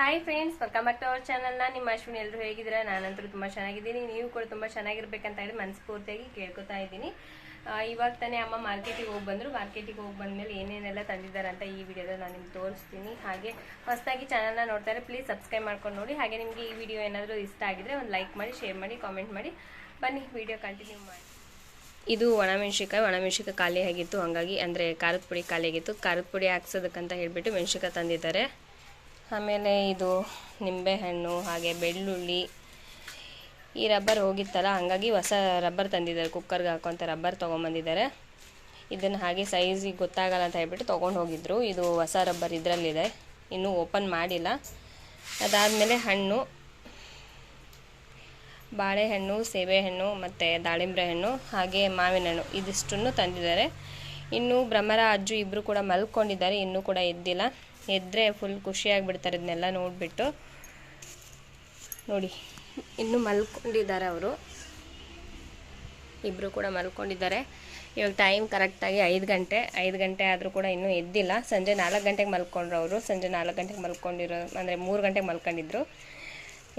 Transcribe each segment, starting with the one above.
Hi friends welcome back to our ಚಾನಲ್ನ ನಿಮ್ಮ ಅಶ್ವಿನಿ ಎಲ್ಲರೂ ಹೇಗಿದ್ದೀರಾ? ನಾನಂತೂ ತುಂಬ ಚೆನ್ನಾಗಿದ್ದೀನಿ. ನೀವು ಕೂಡ ತುಂಬ ಚೆನ್ನಾಗಿರ್ಬೇಕಂತ ಹೇಳಿ ಮನಸ್ಫೂರ್ತಿಯಾಗಿ ಕೇಳ್ಕೊತಾ ಇದ್ದೀನಿ. ಇವಾಗ ತಾನೇ ಅಮ್ಮ ಮಾರ್ಕೆಟಿಗೆ ಹೋಗಿ ಬಂದರು. ಮಾರ್ಕೆಟಿಗೆ ಹೋಗಿ ಬಂದಮೇಲೆ ಏನೇನೆಲ್ಲ ತಂದಿದ್ದಾರೆ ಅಂತ ಈ ವಿಡಿಯೋದಲ್ಲಿ ನಾನು ನಿಮ್ಗೆ ತೋರಿಸ್ತೀನಿ. ಹಾಗೆ ಹೊಸದಾಗಿ ಚಾನಲ್ನ ನೋಡ್ತಾರೆ ಪ್ಲೀಸ್ ಸಬ್ಸ್ಕ್ರೈಬ್ ಮಾಡ್ಕೊಂಡು ನೋಡಿ. ಹಾಗೆ ನಿಮಗೆ ಈ ವಿಡಿಯೋ ಏನಾದರೂ ಇಷ್ಟ ಆಗಿದ್ರೆ ಒಂದು ಲೈಕ್ ಮಾಡಿ ಶೇರ್ ಮಾಡಿ ಕಾಮೆಂಟ್ ಮಾಡಿ. ಬನ್ನಿ ವಿಡಿಯೋ ಕಂಟಿನ್ಯೂ ಮಾಡಿ. ಇದು ಒಣಮೆಣ್ಸಿಕಾಯಿ ಒಣಮೆಣ್ಸಿಕಾಯಿ ಖಾಲಿ ಆಗಿತ್ತು. ಹಾಗಾಗಿ ಅಂದರೆ ಖಾರದ ಪುಡಿ ಖಾಲಿ ಆಗಿತ್ತು. ಖಾರದ ಪುಡಿ ಹಾಕ್ಸೋದಕ್ಕಂತ ಹೇಳಿಬಿಟ್ಟು ಮೆಣ್ಸಿಕಾಯಿ ತಂದಿದ್ದಾರೆ. ಆಮೇಲೆ ಇದು ನಿಂಬೆಹಣ್ಣು, ಹಾಗೆ ಬೆಳ್ಳುಳ್ಳಿ, ಈ ರಬ್ಬರ್ ಹೋಗಿತ್ತಲ್ಲ, ಹಾಗಾಗಿ ಹೊಸ ರಬ್ಬರ್ ತಂದಿದ್ದಾರೆ. ಕುಕ್ಕರ್ಗೆ ಹಾಕೋಂಥ ರಬ್ಬರ್ ತೊಗೊಂಬಂದಿದ್ದಾರೆ. ಇದನ್ನು ಹಾಗೆ ಸೈಜಿಗೆ ಗೊತ್ತಾಗಲ್ಲ ಅಂತ ಹೇಳ್ಬಿಟ್ಟು ತೊಗೊಂಡು ಹೋಗಿದ್ರು. ಇದು ಹೊಸ ರಬ್ಬರ್ ಇದರಲ್ಲಿದೆ. ಇನ್ನೂ ಓಪನ್ ಮಾಡಿಲ್ಲ. ಅದಾದಮೇಲೆ ಹಣ್ಣು. ಬಾಳೆಹಣ್ಣು, ಸೇಬೆಹಣ್ಣು ಮತ್ತು ದಾಳಿಂಬೆ ಹಣ್ಣು, ಹಾಗೆ ಮಾವಿನ ಹಣ್ಣು ಇದಿಷ್ಟನ್ನು ತಂದಿದ್ದಾರೆ. ಇನ್ನು ಭ್ರಮರ ಅಜ್ಜು ಇಬ್ಬರು ಕೂಡ ಮಲ್ಕೊಂಡಿದ್ದಾರೆ. ಇನ್ನೂ ಕೂಡ ಎದ್ದಿಲ್ಲ ಎದ್ದರೆ ಫುಲ್ ಖುಷಿಯಾಗಿಬಿಡ್ತಾರೆ ಇದನ್ನೆಲ್ಲ ನೋಡಿಬಿಟ್ಟು. ನೋಡಿ, ಇನ್ನೂ ಮಲ್ಕೊಂಡಿದ್ದಾರೆ ಅವರು. ಇಬ್ಬರು ಕೂಡ ಮಲ್ಕೊಂಡಿದ್ದಾರೆ. ಇವಾಗ ಟೈಮ್ ಕರೆಕ್ಟಾಗಿ ಐದು ಗಂಟೆ ಐದು ಗಂಟೆ ಆದರೂ ಕೂಡ ಇನ್ನೂ ಎದ್ದಿಲ್ಲ. ಸಂಜೆ ನಾಲ್ಕು ಗಂಟೆಗೆ ಮಲ್ಕೊಂಡ್ರು ಅವರು. ಸಂಜೆ ನಾಲ್ಕು ಗಂಟೆಗೆ ಮಲ್ಕೊಂಡಿರೋ, ಅಂದರೆ ಮೂರು ಗಂಟೆಗೆ ಮಲ್ಕೊಂಡಿದ್ರು.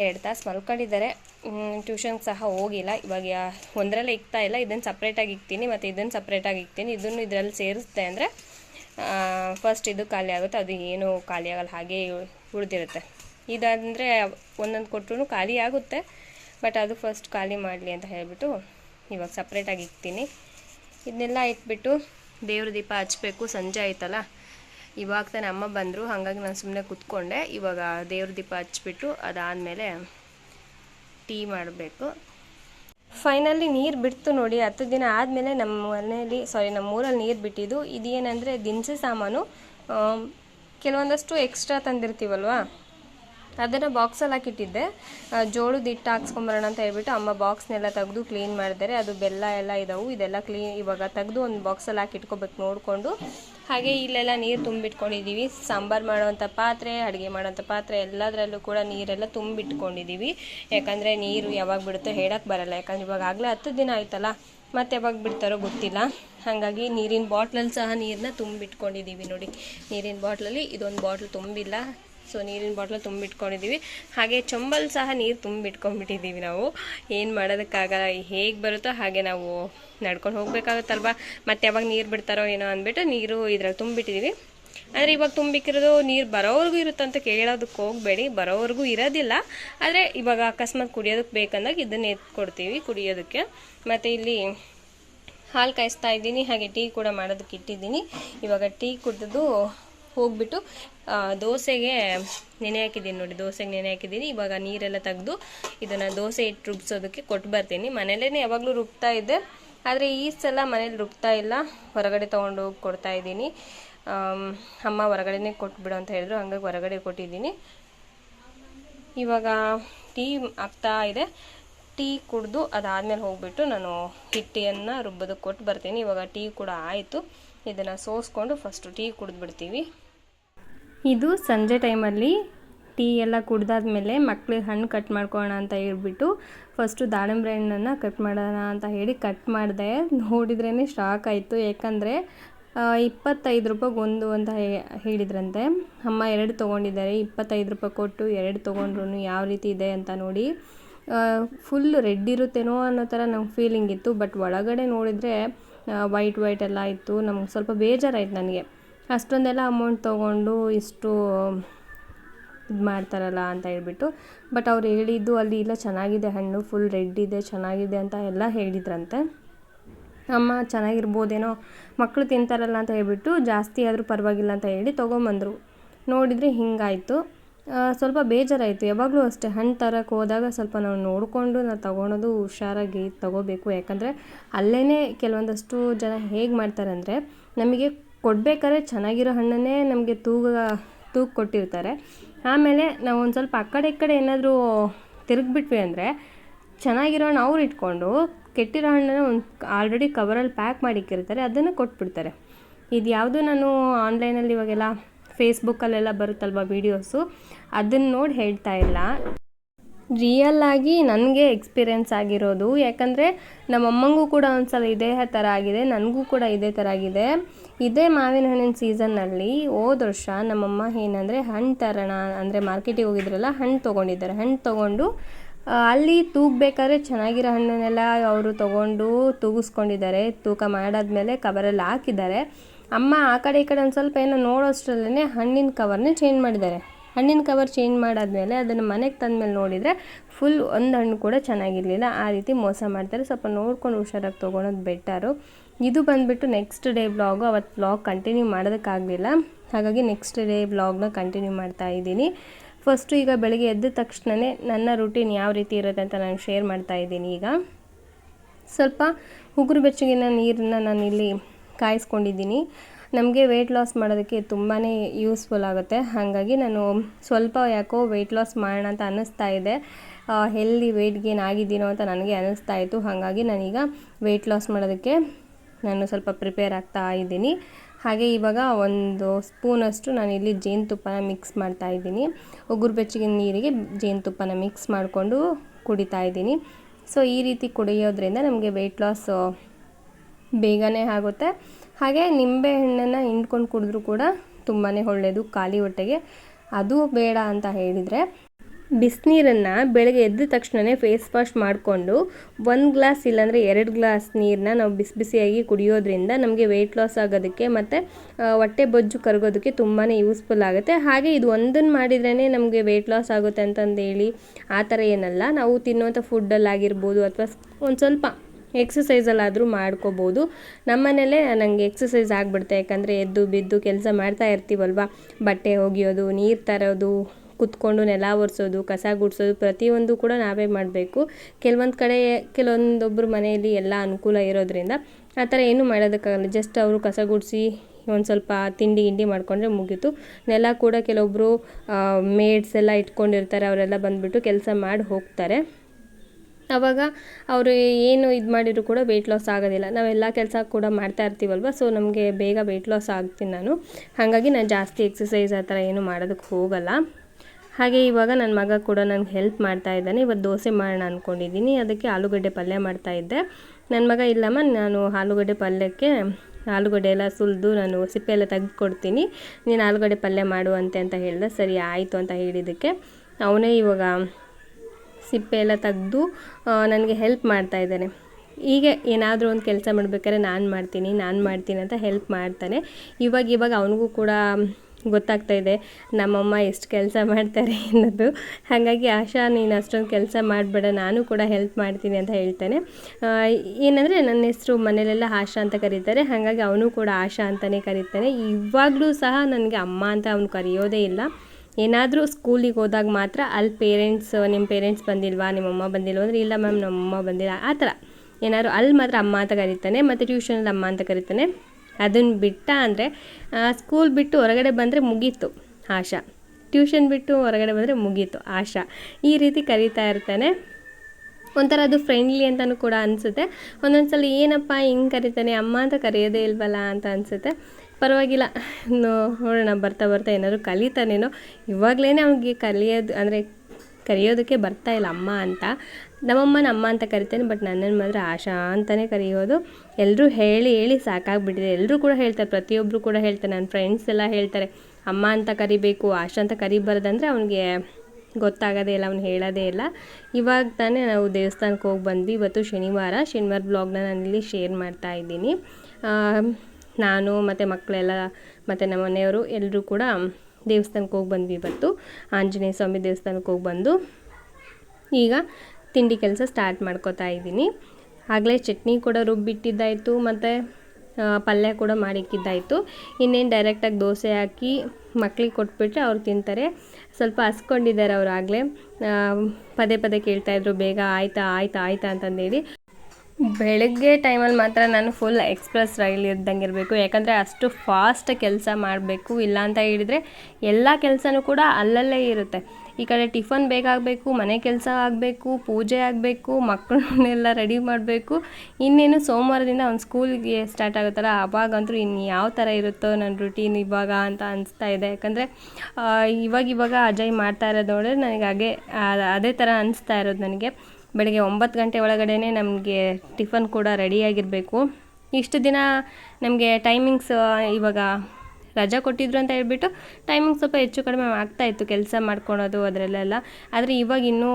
ಎರಡು ತಾಸು ಮಲ್ಕೊಂಡಿದ್ದಾರೆ. ಟ್ಯೂಷನ್ಗೆ ಸಹ ಹೋಗಿಲ್ಲ. ಇವಾಗ ಒಂದರಲ್ಲೇ ಇಕ್ತಾ ಇಲ್ಲ. ಇದನ್ನು ಸಪ್ರೇಟಾಗಿ ಇಕ್ತೀನಿ. ಮತ್ತು ಇದನ್ನು ಸಪ್ರೇಟಾಗಿ ಇಕ್ತೀನಿ. ಇದನ್ನು ಇದರಲ್ಲಿ ಸೇರಿಸ್ತೆ ಅಂದರೆ ಫಸ್ಟ್ ಇದು ಖಾಲಿ ಆಗುತ್ತೆ, ಅದು ಏನು ಖಾಲಿ ಆಗಲ್ಲ, ಹಾಗೆ ಉಳಿದಿರುತ್ತೆ. ಇದಂದರೆ ಒಂದೊಂದು ಕೊಟ್ಟರು ಖಾಲಿ ಆಗುತ್ತೆ ಬಟ್ ಅದು ಫಸ್ಟ್ ಖಾಲಿ ಮಾಡಲಿ ಅಂತ ಹೇಳಿಬಿಟ್ಟು ಇವಾಗ ಸಪ್ರೇಟಾಗಿ ಇಕ್ತೀನಿ. ಇದನ್ನೆಲ್ಲ ಇಟ್ಬಿಟ್ಟು ದೇವ್ರ ದೀಪ ಹಚ್ಬೇಕು, ಸಂಜೆ ಆಯ್ತಲ್ಲ? ಇವಾಗ ತಾನೆ ಅಮ್ಮ ಬಂದರು, ಹಾಗಾಗಿ ನಾನು ಸುಮ್ಮನೆ ಕೂತ್ಕೊಂಡೆ. ಇವಾಗ ದೇವ್ರ ದೀಪ ಹಚ್ಬಿಟ್ಟು ಅದಾದಮೇಲೆ ಟೀ ಮಾಡಬೇಕು. ಫೈನಲಿ ನೀರು ಬಿಡ್ತು ನೋಡಿ, ಹತ್ತು ದಿನ ಆದಮೇಲೆ ನಮ್ಮ ಮನೆಯಲ್ಲಿ ಸಾರಿ ನಮ್ಮ ಊರಲ್ಲಿ ನೀರು ಬಿಟ್ಟಿದ್ದು. ಇದೇನಂದರೆ ದಿನಸಿ ಸಾಮಾನು. ಕೆಲವೊಂದಷ್ಟು ಎಕ್ಸ್ಟ್ರಾ ತಂದಿರ್ತೀವಲ್ವಾ? ಅದನ್ನು ಬಾಕ್ಸಲ್ಲಿ ಹಾಕಿಟ್ಟಿದ್ದೆ. ಜೋಳದ ಹಿಟ್ಟು ಹಾಕ್ಸ್ಕೊಂಬರೋಣ ಅಂತ ಹೇಳ್ಬಿಟ್ಟು ಅಮ್ಮ ಬಾಕ್ಸ್ನೆಲ್ಲ ತೆಗೆದು ಕ್ಲೀನ್ ಮಾಡಿದ್ದಾರೆ ಅದು ಬೆಲ್ಲ ಎಲ್ಲ ಇದಾವು. ಇದೆಲ್ಲ ಕ್ಲೀನ್ ಇವಾಗ ತೆಗೆದು ಒಂದು ಬಾಕ್ಸಲ್ಲಿ ಹಾಕಿಟ್ಕೋಬೇಕು ನೋಡಿಕೊಂಡು. ಹಾಗೆ ಇಲ್ಲೆಲ್ಲ ನೀರು ತುಂಬಿಟ್ಕೊಂಡಿದ್ದೀವಿ ಸಾಂಬಾರು ಮಾಡೋವಂಥ ಪಾತ್ರೆ, ಅಡುಗೆ ಮಾಡೋವಂಥ ಪಾತ್ರೆ ಎಲ್ಲದರಲ್ಲೂ ಕೂಡ ನೀರೆಲ್ಲ ತುಂಬಿಟ್ಕೊಂಡಿದ್ದೀವಿ ಯಾಕಂದರೆ ನೀರು ಯಾವಾಗ ಬಿಡುತ್ತೋ ಹೇಳಕ್ಕೆ ಬರಲ್ಲ. ಯಾಕಂದ್ರೆ ಇವಾಗ ಆಗಲೇ ಹತ್ತು ದಿನ ಆಯ್ತಲ್ಲ, ಮತ್ತೆ ಯಾವಾಗ ಬಿಡ್ತಾರೋ ಗೊತ್ತಿಲ್ಲ. ಹಾಗಾಗಿ ನೀರಿನ ಬಾಟ್ಲಲ್ಲಿ ಸಹ ನೀರನ್ನ ತುಂಬಿಟ್ಕೊಂಡಿದ್ದೀವಿ ನೋಡಿ. ನೀರಿನ ಬಾಟ್ಲಲ್ಲಿ ಇದೊಂದು ಬಾಟ್ಲ್ ತುಂಬಿಲ್ಲ. ಸೊ ನೀರಿನ ಬಾಟ್ಲ ತುಂಬಿಟ್ಕೊಂಡಿದ್ದೀವಿ ಹಾಗೆ ಚೊಂಬಲ್ ಸಹ ನೀರು ತುಂಬಿಟ್ಕೊಂಡ್ಬಿಟ್ಟಿದ್ದೀವಿ ನಾವು. ಏನು ಮಾಡೋದಕ್ಕಾಗಲ್ಲ, ಹೇಗೆ ಬರುತ್ತೋ ಹಾಗೆ ನಾವು ನಡ್ಕೊಂಡು ಹೋಗ್ಬೇಕಾಗುತ್ತಲ್ವ? ಮತ್ತೆ ಯಾವಾಗ ನೀರು ಬಿಡ್ತಾರೋ ಏನೋ ಅಂದ್ಬಿಟ್ಟು ನೀರು ಇದ್ರಲ್ಲಿ ತುಂಬಿಟ್ಟಿದ್ದೀವಿ ಆದರೆ ಇವಾಗ ತುಂಬಿಕ್ಕಿರೋದು ನೀರು ಬರೋವರೆಗೂ ಇರುತ್ತಂತ ಕೇಳೋದಕ್ಕೆ ಹೋಗಬೇಡಿ. ಬರೋವರೆಗೂ ಇರೋದಿಲ್ಲ. ಆದರೆ ಇವಾಗ ಅಕಸ್ಮಾತ್ ಕುಡಿಯೋದಕ್ಕೆ ಬೇಕಂದಾಗ ಇದನ್ನು ಎತ್ಕೊಡ್ತೀವಿ ಕುಡಿಯೋದಕ್ಕೆ. ಮತ್ತು ಇಲ್ಲಿ ಹಾಲು ಕಾಯಿಸ್ತಾ ಇದ್ದೀನಿ. ಹಾಗೆ ಟೀ ಕೂಡ ಮಾಡೋದಕ್ಕೆ ಇಟ್ಟಿದ್ದೀನಿ. ಇವಾಗ ಟೀ ಕುಡಿದು ಹೋಗ್ಬಿಟ್ಟು ದೋಸೆಗೆ ನೆನೆ ಹಾಕಿದ್ದೀನಿ ನೋಡಿ, ದೋಸೆಗೆ ನೆನೆ ಹಾಕಿದ್ದೀನಿ. ಇವಾಗ ನೀರೆಲ್ಲ ತೆಗೆದು ಇದನ್ನು ದೋಸೆ ಇಟ್ಟು ರುಬ್ಸೋದಕ್ಕೆ ಕೊಟ್ಟು ಬರ್ತೀನಿ. ಮನೇಲೇ ಯಾವಾಗಲೂ ರುಬ್ತಾ ಇದ್ದೆ, ಆದರೆ ಈ ಸಲ ಮನೇಲಿ ರುಬ್ತಾ ಇಲ್ಲ. ಹೊರಗಡೆ ತೊಗೊಂಡು ಹೋಗಿ ಕೊಡ್ತಾ ಇದ್ದೀನಿ. ಅಮ್ಮ ಹೊರಗಡೆನೇ ಕೊಟ್ಬಿಡು ಅಂತ ಹೇಳಿದ್ರು, ಹಂಗಾಗಿ ಹೊರಗಡೆ ಕೊಟ್ಟಿದ್ದೀನಿ. ಇವಾಗ ಟೀ ಆಗ್ತಾ ಇದೆ. ಟೀ ಕುಡಿದು ಅದಾದಮೇಲೆ ಹೋಗ್ಬಿಟ್ಟು ನಾನು ಹಿಟ್ಟಿಯನ್ನು ರುಬ್ಬೋದಕ್ಕೆ ಕೊಟ್ಟು ಬರ್ತೀನಿ. ಇವಾಗ ಟೀ ಕೂಡ ಆಯಿತು. ಇದನ್ನು ಸೋಸ್ಕೊಂಡು ಫಸ್ಟು ಟೀ ಕುಡಿದ್ಬಿಡ್ತೀವಿ. ಇದು ಸಂಜೆ ಟೈಮಲ್ಲಿ ಟೀ ಎಲ್ಲ ಕುಡ್ದಾದ್ಮೇಲೆ ಮಕ್ಳಿಗೆ ಹಣ್ಣು ಕಟ್ ಮಾಡ್ಕೊಳ್ಳೋಣ ಅಂತ ಹೇಳ್ಬಿಟ್ಟು ಫಸ್ಟು ದಾಳಿಂಬೆ ಹಣ್ಣನ್ನು ಕಟ್ ಮಾಡೋಣ ಅಂತ ಹೇಳಿ ಕಟ್ ಮಾಡಿದೆ. ನೋಡಿದ್ರೇ ಶಾಕ್ ಆಯಿತು. ಯಾಕಂದರೆ ಇಪ್ಪತ್ತೈದು ರೂಪಾಯಿಗೆ ಒಂದು ಅಂತ ಹೇಳಿದ್ರಂತೆ. ಅಮ್ಮ ಎರಡು ತೊಗೊಂಡಿದ್ದಾರೆ. ಇಪ್ಪತ್ತೈದು ರೂಪಾಯಿ ಕೊಟ್ಟು ಎರಡು ತೊಗೊಂಡ್ರು ಯಾವ ರೀತಿ ಇದೆ ಅಂತ ನೋಡಿ ಫುಲ್ ರೆಡ್ ಇರುತ್ತೇನೋ ಅನ್ನೋ ಥರ ನಂಗೆ ಫೀಲಿಂಗ್ ಇತ್ತು. ಬಟ್ ಒಳಗಡೆ ನೋಡಿದರೆ ವೈಟ್ ವೈಟ್ ಎಲ್ಲ ಇತ್ತು. ನಮ್ಗೆ ಸ್ವಲ್ಪ ಬೇಜಾರಾಯಿತು ನನಗೆ. ಅಷ್ಟೊಂದೆಲ್ಲ ಅಮೌಂಟ್ ತೊಗೊಂಡು ಇಷ್ಟು ಇದು ಮಾಡ್ತಾರಲ್ಲ ಅಂತ ಹೇಳ್ಬಿಟ್ಟು. ಬಟ್ ಅವ್ರು ಹೇಳಿದ್ದು ಅಲ್ಲಿ ಇಲ್ಲ, ಚೆನ್ನಾಗಿದೆ ಹಣ್ಣು ಫುಲ್ ರೆಡ್ ಇದೆ, ಚೆನ್ನಾಗಿದೆ ಅಂತ ಎಲ್ಲ ಹೇಳಿದ್ರಂತೆ. ಅಮ್ಮ ಚೆನ್ನಾಗಿರ್ಬೋದೇನೋ ಮಕ್ಕಳು ತಿಂತಾರಲ್ಲ ಅಂತ ಹೇಳ್ಬಿಟ್ಟು ಜಾಸ್ತಿ ಆದರೂ ಪರವಾಗಿಲ್ಲ ಅಂತ ಹೇಳಿ ತೊಗೊಂಬಂದರು. ನೋಡಿದರೆ ಹಿಂಗಾಯಿತು. ಸ್ವಲ್ಪ ಬೇಜಾರಾಯಿತು. ಯಾವಾಗಲೂ ಅಷ್ಟೇ ಹಣ್ಣು ತರಕ್ಕೆ ಹೋದಾಗ ಸ್ವಲ್ಪ ನಾವು ನೋಡಿಕೊಂಡು ನಾವು ತಗೊಳೋದು ಹುಷಾರಾಗಿ ತಗೋಬೇಕು. ಯಾಕಂದರೆ ಅಲ್ಲೇ ಕೆಲವೊಂದಷ್ಟು ಜನ ಹೇಗೆ ಮಾಡ್ತಾರೆ ಅಂದರೆ ನಮಗೆ ಕೊಡಬೇಕಾದ್ರೆ ಚೆನ್ನಾಗಿರೋ ಹಣ್ಣನ್ನೇ ನಮಗೆ ತೂಗ ತೂಗ ಕೊಟ್ಟಿರ್ತಾರೆ. ಆಮೇಲೆ ನಾವು ಒಂದು ಸ್ವಲ್ಪ ಆ ಕಡೆ ಈ ಕಡೆ ಏನಾದರೂ ತಿರುಗಿಬಿಟ್ವಿ ಅಂದರೆ ಚೆನ್ನಾಗಿರೋ ಹಣ್ಣು ಅವ್ರು ಇಟ್ಕೊಂಡು ಕೆಟ್ಟಿರೋ ಹಣ್ಣನ್ನು ಒಂದು ಆಲ್ರೆಡಿ ಕವರಲ್ಲಿ ಪ್ಯಾಕ್ ಮಾಡಿಕ್ಕಿರ್ತಾರೆ ಅದನ್ನು ಕೊಟ್ಬಿಡ್ತಾರೆ. ಇದು ಯಾವುದು ನಾನು ಆನ್ಲೈನಲ್ಲಿ ಇವಾಗೆಲ್ಲ ಫೇಸ್ಬುಕ್ಕಲ್ಲೆಲ್ಲ ಬರುತ್ತಲ್ವ ವೀಡಿಯೋಸು? ಅದನ್ನು ನೋಡಿ ಹೇಳ್ತಾ ಇಲ್ಲ. ರಿಯಲ್ ಆಗಿ ನನಗೆ ಎಕ್ಸ್ಪೀರಿಯೆನ್ಸ್ ಆಗಿರೋದು. ಯಾಕಂದರೆ ನಮ್ಮಮ್ಮಂಗೂ ಕೂಡ ಒಂದ್ಸಲ ಇದೇ ಥರ ಆಗಿದೆ, ನನಗೂ ಕೂಡ ಇದೇ ಥರ ಆಗಿದೆ. ಇದೇ ಮಾವಿನ ಹಣ್ಣಿನ ಸೀಸನ್ನಲ್ಲಿ ಹೋದ ವರ್ಷ ನಮ್ಮಮ್ಮ ಏನಂದರೆ ಹಣ್ಣು ತರೋಣ ಅಂದರೆ ಮಾರ್ಕೆಟಿಗೆ ಹೋಗಿದ್ರಲ್ಲ, ಹಣ್ಣು ತೊಗೊಂಡಿದ್ದಾರೆ. ಹಣ್ಣು ತೊಗೊಂಡು ಅಲ್ಲಿ ತೂಗಬೇಕಾದ್ರೆ ಚೆನ್ನಾಗಿರೋ ಹಣ್ಣನ್ನೆಲ್ಲ ಅವರು ತೊಗೊಂಡು ತೂಗಿಸ್ಕೊಂಡಿದ್ದಾರೆ. ತೂಕ ಮಾಡಾದ್ಮೇಲೆ ಕವರಲ್ಲಿ ಹಾಕಿದ್ದಾರೆ. ಅಮ್ಮ, ಆ ಕಡೆ ಈ ಕಡೆ ಒಂದು ಸ್ವಲ್ಪ ಏನೋ ನೋಡೋಷ್ಟರಲ್ಲೇ ಹಣ್ಣಿನ ಕವರ್ನೇ ಚೇಂಜ್ ಮಾಡಿದ್ದಾರೆ. ಹಣ್ಣಿನ ಕವರ್ ಚೇಂಜ್ ಮಾಡಾದಮೇಲೆ ಅದನ್ನು ಮನೆಗೆ ತಂದಮೇಲೆ ನೋಡಿದರೆ ಫುಲ್ ಒಂದು ಹಣ್ಣು ಕೂಡ ಚೆನ್ನಾಗಿರಲಿಲ್ಲ. ಆ ರೀತಿ ಮೋಸ ಮಾಡ್ತಾರೆ. ಸ್ವಲ್ಪ ನೋಡ್ಕೊಂಡು ಹುಷಾರಾಗಿ ತೊಗೊಳೋದು ಬೆಟರು ಇದು ಬಂದುಬಿಟ್ಟು ನೆಕ್ಸ್ಟ್ ಡೇ ಬ್ಲಾಗು ಅವತ್ತು ಬ್ಲಾಗ್ ಕಂಟಿನ್ಯೂ ಮಾಡೋದಕ್ಕಾಗಲಿಲ್ಲ. ಹಾಗಾಗಿ ನೆಕ್ಸ್ಟ್ ಡೇ ಬ್ಲಾಗ್ನ ಕಂಟಿನ್ಯೂ ಮಾಡ್ತಾ ಇದ್ದೀನಿ. ಫಸ್ಟು ಈಗ ಬೆಳಗ್ಗೆ ಎದ್ದ ತಕ್ಷಣವೇ ನನ್ನ ರೂಟೀನ್ ಯಾವ ರೀತಿ ಇರುತ್ತೆ ಅಂತ ನಾನು ಶೇರ್ ಮಾಡ್ತಾ ಇದ್ದೀನಿ ಈಗ. ಸ್ವಲ್ಪ ಉಗುರು ಬೆಚ್ಚಗಿನ ನೀರನ್ನ ನಾನು ಇಲ್ಲಿ ಕಾಯಿಸ್ಕೊಂಡಿದ್ದೀನಿ. ನಮಗೆ ವೆಯ್ಟ್ ಲಾಸ್ ಮಾಡೋದಕ್ಕೆ ತುಂಬಾ ಯೂಸ್ಫುಲ್ ಆಗುತ್ತೆ. ಹಾಗಾಗಿ ನಾನು ಸ್ವಲ್ಪ ಯಾಕೋ ವೆಯ್ಟ್ ಲಾಸ್ ಮಾಡೋಣ ಅಂತ ಅನ್ನಿಸ್ತಾ ಇದೆ. ಹೆಲ್ದಿ ವೆಯ್ಟ್ ಗೇನ್ ಆಗಿದ್ದೀನೋ ಅಂತ ನನಗೆ ಅನ್ನಿಸ್ತಾ ಇತ್ತು. ಹಾಗಾಗಿ ನಾನೀಗ ವೆಯ್ಟ್ ಲಾಸ್ ಮಾಡೋದಕ್ಕೆ ನಾನು ಸ್ವಲ್ಪ ಪ್ರಿಪೇರ್ ಆಗ್ತಾ ಇದ್ದೀನಿ. ಹಾಗೆ ಇವಾಗ ಒಂದು ಸ್ಪೂನಷ್ಟು ನಾನು ಇಲ್ಲಿ ಜೇನುತುಪ್ಪನ ಮಿಕ್ಸ್ ಮಾಡ್ತಾ ಇದ್ದೀನಿ. ಉಗುರು ಬೆಚ್ಚಗಿನ ನೀರಿಗೆ ಜೇನುತುಪ್ಪನ ಮಿಕ್ಸ್ ಮಾಡಿಕೊಂಡು ಕುಡಿತಾ ಇದ್ದೀನಿ. ಸೊ ಈ ರೀತಿ ಕುಡಿಯೋದ್ರಿಂದ ನಮಗೆ ವೆಯ್ಟ್ ಲಾಸ್ ಬೇಗನೆ ಆಗುತ್ತೆ. ಹಾಗೆ ನಿಂಬೆ ಹಣ್ಣನ್ನು ಹಿಂಡ್ಕೊಂಡು ಕುಡಿದ್ರೂ ಕೂಡ ತುಂಬಾ ಒಳ್ಳೆಯದು ಖಾಲಿ ಹೊಟ್ಟೆಗೆ. ಅದು ಬೇಡ ಅಂತ ಹೇಳಿದರೆ ಬಿಸಿನೀರನ್ನು ಬೆಳಗ್ಗೆ ಎದ್ದ ತಕ್ಷಣವೇ ಫೇಸ್ ವಾಶ್ ಮಾಡಿಕೊಂಡು ಒಂದು ಗ್ಲಾಸ್ ಇಲ್ಲಾಂದರೆ ಎರಡು ಗ್ಲಾಸ್ ನೀರನ್ನ ನಾವು ಬಿಸಿ ಬಿಸಿಯಾಗಿ ಕುಡಿಯೋದ್ರಿಂದ ನಮಗೆ ವೆಯ್ಟ್ ಲಾಸ್ ಆಗೋದಕ್ಕೆ ಮತ್ತು ಹೊಟ್ಟೆ ಬೊಜ್ಜು ಕರಗೋದಕ್ಕೆ ತುಂಬಾ ಯೂಸ್ಫುಲ್ ಆಗುತ್ತೆ. ಹಾಗೆ ಇದು ಒಂದನ್ನು ಮಾಡಿದ್ರೇ ನಮಗೆ ವೆಯ್ಟ್ ಲಾಸ್ ಆಗುತ್ತೆ ಅಂತಂದೇಳಿ ಆ ಥರ ಏನಲ್ಲ. ನಾವು ತಿನ್ನುವಂಥ ಫುಡ್ಡಲ್ಲಾಗಿರ್ಬೋದು ಅಥವಾ ಒಂದು ಸ್ವಲ್ಪ ಎಕ್ಸಸೈಸಲ್ಲಾದರೂ ಮಾಡ್ಕೋಬೋದು. ನಮ್ಮನೇಲೇ ನನಗೆ ಎಕ್ಸಸೈಸ್ ಆಗಿಬಿಡುತ್ತೆ. ಯಾಕಂದರೆ ಎದ್ದು ಬಿದ್ದು ಕೆಲಸ ಮಾಡ್ತಾ ಇರ್ತೀವಲ್ವ? ಬಟ್ಟೆ ಒಗೆಯೋದು, ನೀರು ತರೋದು, ಕುತ್ಕೊಂಡು ನೆಲ ಒರೆಸೋದು, ಕಸ ಗುಡಿಸೋದು ಪ್ರತಿಯೊಂದು ಕೂಡ ನಾವೇ ಮಾಡಬೇಕು. ಕೆಲವೊಂದು ಕಡೆ ಕೆಲವೊಂದೊಬ್ಬರು ಮನೆಯಲ್ಲಿ ಎಲ್ಲ ಅನುಕೂಲ ಇರೋದ್ರಿಂದ ಆ ಥರ ಏನೂ ಮಾಡೋದಕ್ಕಾಗಲ್ಲ. ಜಸ್ಟ್ ಅವರು ಕಸ ಗುಡಿಸಿ, ಒಂದು ಸ್ವಲ್ಪ ತಿಂಡಿ ಗಿಂಡಿ ಮಾಡಿಕೊಂಡ್ರೆ ಮುಗೀತು. ನೆಲ ಕೂಡ ಕೆಲವೊಬ್ಬರು ಮೇಡ್ಸ್ ಎಲ್ಲ ಇಟ್ಕೊಂಡಿರ್ತಾರೆ. ಅವರೆಲ್ಲ ಬಂದುಬಿಟ್ಟು ಕೆಲಸ ಮಾಡಿ ಹೋಗ್ತಾರೆ. ಆವಾಗ ಅವರು ಏನು ಇದು ಮಾಡಿದರೂ ಕೂಡ ವೆಯ್ಟ್ ಲಾಸ್ ಆಗೋದಿಲ್ಲ. ನಾವೆಲ್ಲ ಕೆಲಸ ಕೂಡ ಮಾಡ್ತಾ ಇರ್ತೀವಲ್ವ ಸೊ ನಮಗೆ ಬೇಗ ವೆಯ್ಟ್ ಲಾಸ್ ಆಗ್ತೀನಿ ನಾನು. ಹಾಗಾಗಿ ನಾನು ಜಾಸ್ತಿ ಎಕ್ಸಸೈಸ್ ಆ ಥರ ಏನು ಮಾಡೋದಕ್ಕೆ ಹೋಗಲ್ಲ. ಹಾಗೆ ಇವಾಗ ನನ್ನ ಮಗ ಕೂಡ ನನಗೆ ಹೆಲ್ಪ್ ಮಾಡ್ತಾ ಇದ್ದಾನೆ. ಇವತ್ತು ದೋಸೆ ಮಾಡೋಣ ಅಂದ್ಕೊಂಡಿದ್ದೀನಿ ಅದಕ್ಕೆ ಆಲೂಗಡ್ಡೆ ಪಲ್ಯ ಮಾಡ್ತಾ ಇದ್ದೆ. ನನ್ನ ಮಗ ಇಲ್ಲಮ್ಮ ನಾನು ಆಲೂಗಡ್ಡೆ ಪಲ್ಯಕ್ಕೆ ಆಲೂಗಡ್ಡೆ ಎಲ್ಲ ಸುಲಿದು ನಾನು ಸಿಪ್ಪೆ ಎಲ್ಲ ತೆಗೆದು ಕೊಡ್ತೀನಿ. ನೀನು ಆಲೂಗಡ್ಡೆ ಪಲ್ಯ ಮಾಡುವಂತೆ ಅಂತ ಹೇಳಿದೆ. ಸರಿ, ಆಯಿತು ಅಂತ ಹೇಳಿದ್ದಕ್ಕೆ. ಅವನೇ ಇವಾಗ ಸಿಪ್ಪೆ ಎಲ್ಲ ತೆಗೆದು ನನಗೆ ಹೆಲ್ಪ್ ಮಾಡ್ತಾ ಇದ್ದಾನೆ. ಈಗ ಏನಾದರೂ ಒಂದು ಕೆಲಸ ಮಾಡ್ಬೇಕಾದ್ರೆ ನಾನು ಮಾಡ್ತೀನಿ ನಾನು ಮಾಡ್ತೀನಿ ಅಂತ ಹೆಲ್ಪ್ ಮಾಡ್ತಾನೆ. ಇವಾಗ ಇವಾಗ ಅವನಿಗೂ ಕೂಡ ಗೊತ್ತಾಗ್ತಾ ಇದೆ, ನಮ್ಮಮ್ಮ ಎಷ್ಟು ಕೆಲಸ ಮಾಡ್ತಾರೆ ಅನ್ನೋದು. ಹಾಗಾಗಿ ಆಶಾ, ನೀನು ಅಷ್ಟೊಂದು ಕೆಲಸ ಮಾಡಬೇಡ, ನಾನು ಕೂಡ ಹೆಲ್ಪ್ ಮಾಡ್ತೀನಿ ಅಂತ ಹೇಳ್ತಾನೆ. ಏನಂದರೆ ನನ್ನ ಹೆಸರು ಮನೇಲೆಲ್ಲ ಆಶಾ ಅಂತ ಕರೀತಾರೆ. ಹಾಗಾಗಿ ಅವನು ಕೂಡ ಆಶಾ ಅಂತಲೇ ಕರೀತಾನೆ. ಇವಾಗಲೂ ಸಹ ನನಗೆ ಅಮ್ಮ ಅಂತ ಅವನು ಕರೆಯೋದೇ ಇಲ್ಲ. ಏನಾದರೂ ಸ್ಕೂಲಿಗೆ ಹೋದಾಗ ಮಾತ್ರ ಅಲ್ಲಿ ಪೇರೆಂಟ್ಸ್, ನಿಮ್ಮ ಪೇರೆಂಟ್ಸ್ ಬಂದಿಲ್ವಾ ನಿಮ್ಮಮ್ಮ ಬಂದಿಲ್ವಾ ಅಂದರೆ, ಇಲ್ಲ ಮ್ಯಾಮ್ ನಮ್ಮಮ್ಮ ಬಂದಿಲ್ಲ, ಆ ಥರ. ಏನಾದ್ರು ಅಲ್ಲಿ ಮಾತ್ರ ಅಮ್ಮ ಅಂತ ಕರೀತಾನೆ, ಮತ್ತು ಟ್ಯೂಷನಲ್ಲಿ ಅಮ್ಮ ಅಂತ ಕರೀತಾನೆ. ಅದನ್ನು ಬಿಟ್ಟ ಅಂದರೆ ಸ್ಕೂಲ್ ಬಿಟ್ಟು ಹೊರಗಡೆ ಬಂದರೆ ಮುಗೀತು ಆಶಾ. ಟ್ಯೂಷನ್ ಬಿಟ್ಟು ಹೊರಗಡೆ ಬಂದರೆ ಮುಗೀತು ಆಶಾ. ಈ ರೀತಿ ಕರೀತಾ ಇರ್ತಾನೆ. ಒಂಥರ ಅದು ಫ್ರೆಂಡ್ಲಿ ಅಂತಲೂ ಕೂಡ ಅನಿಸುತ್ತೆ. ಒಂದೊಂದು ಸಲ ಏನಪ್ಪ ಹಿಂಗೆ ಕರೀತಾನೆ, ಅಮ್ಮ ಅಂತ ಕರೆಯೋದೇ ಇಲ್ವಲ್ಲ ಅಂತ ಅನಿಸುತ್ತೆ. ಪರವಾಗಿಲ್ಲ. ನೋಡೋಣ, ಬರ್ತಾ ಬರ್ತಾ ಏನಾದರೂ ಕಲಿತಾನೇನೋ. ಇವಾಗಲೇ ಅವ್ನಿಗೆ ಕಲಿಯೋದು, ಅಂದರೆ ಕರೆಯೋದಕ್ಕೆ ಬರ್ತಾ ಇಲ್ಲ ಅಮ್ಮ ಅಂತ. ನಮ್ಮಮ್ಮನ ಅಮ್ಮ ಅಂತ ಕರಿತೇನೆ, ಬಟ್ ನನ್ನನ್ನು ಮಾತ್ರ ಆಶಾ ಅಂತಲೇ ಕರೆಯೋದು. ಎಲ್ಲರೂ ಹೇಳಿ ಹೇಳಿ ಸಾಕಾಗ್ಬಿಟ್ಟಿದೆ. ಎಲ್ಲರೂ ಕೂಡ ಹೇಳ್ತಾರೆ ಪ್ರತಿಯೊಬ್ಬರು ಕೂಡ ಹೇಳ್ತಾರೆ. ನನ್ನ ಫ್ರೆಂಡ್ಸ್ ಎಲ್ಲ ಹೇಳ್ತಾರೆ, ಅಮ್ಮ ಅಂತ ಕರಿಬೇಕು, ಆಶಾ ಅಂತ ಕರಿಬಾರ್ದಂದರೆ ಅವನಿಗೆ ಗೊತ್ತಾಗೋದೇ ಇಲ್ಲ, ಅವ್ನು ಹೇಳೋದೇ ಇಲ್ಲ. ಇವಾಗ ತಾನೇ ನಾವು ದೇವಸ್ಥಾನಕ್ಕೆ ಹೋಗಿ ಬಂದ್ವಿ. ಇವತ್ತು ಶನಿವಾರ. ಶನಿವಾರ ಬ್ಲಾಗ್ನ ನಾನಿಲ್ಲಿ ಶೇರ್ ಮಾಡ್ತಾ ಇದ್ದೀನಿ. ನಾನು ಮತ್ತು ಮಕ್ಕಳೆಲ್ಲ ಮತ್ತು ನಮ್ಮ ಮನೆಯವರು ಎಲ್ಲರೂ ಕೂಡ ದೇವಸ್ಥಾನಕ್ಕೆ ಹೋಗಿ ಬಂದ್ವಿ ಇವತ್ತು. ಆಂಜನೇಯ ಸ್ವಾಮಿ ದೇವಸ್ಥಾನಕ್ಕೆ ಹೋಗಿ ಬಂದು ಈಗ ತಿಂಡಿ ಕೆಲಸ ಸ್ಟಾರ್ಟ್ ಮಾಡ್ಕೋತಾ ಇದ್ದೀನಿ. ಆಗಲೇ ಚಟ್ನಿ ಕೂಡ ರುಬ್ಬಿಟ್ಟಿದ್ದಾಯಿತು, ಮತ್ತು ಪಲ್ಯ ಕೂಡ ಮಾಡಿಕ್ಕಿದ್ದಾಯಿತು. ಇನ್ನೇನು ಡೈರೆಕ್ಟಾಗಿ ದೋಸೆ ಹಾಕಿ ಮಕ್ಳಿಗೆ ಕೊಟ್ಬಿಟ್ರೆ ಅವ್ರು ತಿಂತಾರೆ. ಸ್ವಲ್ಪ ಹಸ್ಕೊಂಡಿದ್ದಾರೆ ಅವ್ರು ಆಗಲೇ. ಪದೇ ಪದೇ ಕೇಳ್ತಾಯಿದ್ರು ಬೇಗ ಆಯ್ತಾ ಆಯ್ತಾ ಆಯ್ತಾ ಅಂತಂದೇಳಿ. ಬೆಳಗ್ಗೆ ಟೈಮಲ್ಲಿ ಮಾತ್ರ ನಾನು ಫುಲ್ ಎಕ್ಸ್ಪ್ರೆಸ್ ರೈಲ್ ಇದ್ದಂಗೆ ಇರಬೇಕು ಯಾಕಂದರೆ ಅಷ್ಟು ಫಾಸ್ಟ್ ಕೆಲಸ ಮಾಡಬೇಕು. ಇಲ್ಲ ಅಂತ ಹೇಳಿದರೆ ಎಲ್ಲ ಕೆಲಸನೂ ಕೂಡ ಅಲ್ಲಲ್ಲೇ ಇರುತ್ತೆ. ಈ ಕಡೆ ಟಿಫನ್ ಬೇಕಾಗಬೇಕು, ಮನೆ ಕೆಲಸ ಆಗಬೇಕು, ಪೂಜೆ ಆಗಬೇಕು ಮಕ್ಕಳನ್ನೆಲ್ಲ ರೆಡಿ ಮಾಡಬೇಕು. ಇನ್ನೇನು ಸೋಮವಾರದಿಂದ ಅವ್ನು ಸ್ಕೂಲ್ಗೆ ಸ್ಟಾರ್ಟ್ ಆಗುತ್ತಲ್ಲ, ಅವಾಗಂತೂ ಇನ್ನು ಯಾವ ಥರ ಇರುತ್ತೋ ನನ್ನ ರುಟೀನ್ ಇವಾಗ ಅಂತ ಅನಿಸ್ತಾ ಇದೆ. ಯಾಕಂದರೆ ಇವಾಗ ಇವಾಗ ಅಜಯ್ ಮಾಡ್ತಾ ಇರೋದು ನೋಡಿದ್ರೆ ನನಗೆ ಹಾಗೆ ಅದೇ ಥರ ಅನಿಸ್ತಾ ಇರೋದು ನನಗೆ. ಬೆಳಗ್ಗೆ ಒಂಬತ್ತು ಗಂಟೆ ಒಳಗಡೆ ನಮಗೆ ಟಿಫನ್ ಕೂಡ ರೆಡಿಯಾಗಿರಬೇಕು ಇಷ್ಟು ದಿನ ನಮಗೆ ಟೈಮಿಂಗ್ಸ್ ಇವಾಗ ರಜಾ ಕೊಟ್ಟಿದ್ರು ಅಂತ ಹೇಳ್ಬಿಟ್ಟು ಟೈಮಿಂಗ್ ಸ್ವಲ್ಪ ಹೆಚ್ಚು ಕಡಿಮೆ ಆಗ್ತಾ ಇತ್ತು ಕೆಲಸ ಮಾಡ್ಕೊಳೋದು ಅದರಲ್ಲೆಲ್ಲ. ಆದರೆ ಇವಾಗ ಇನ್ನೂ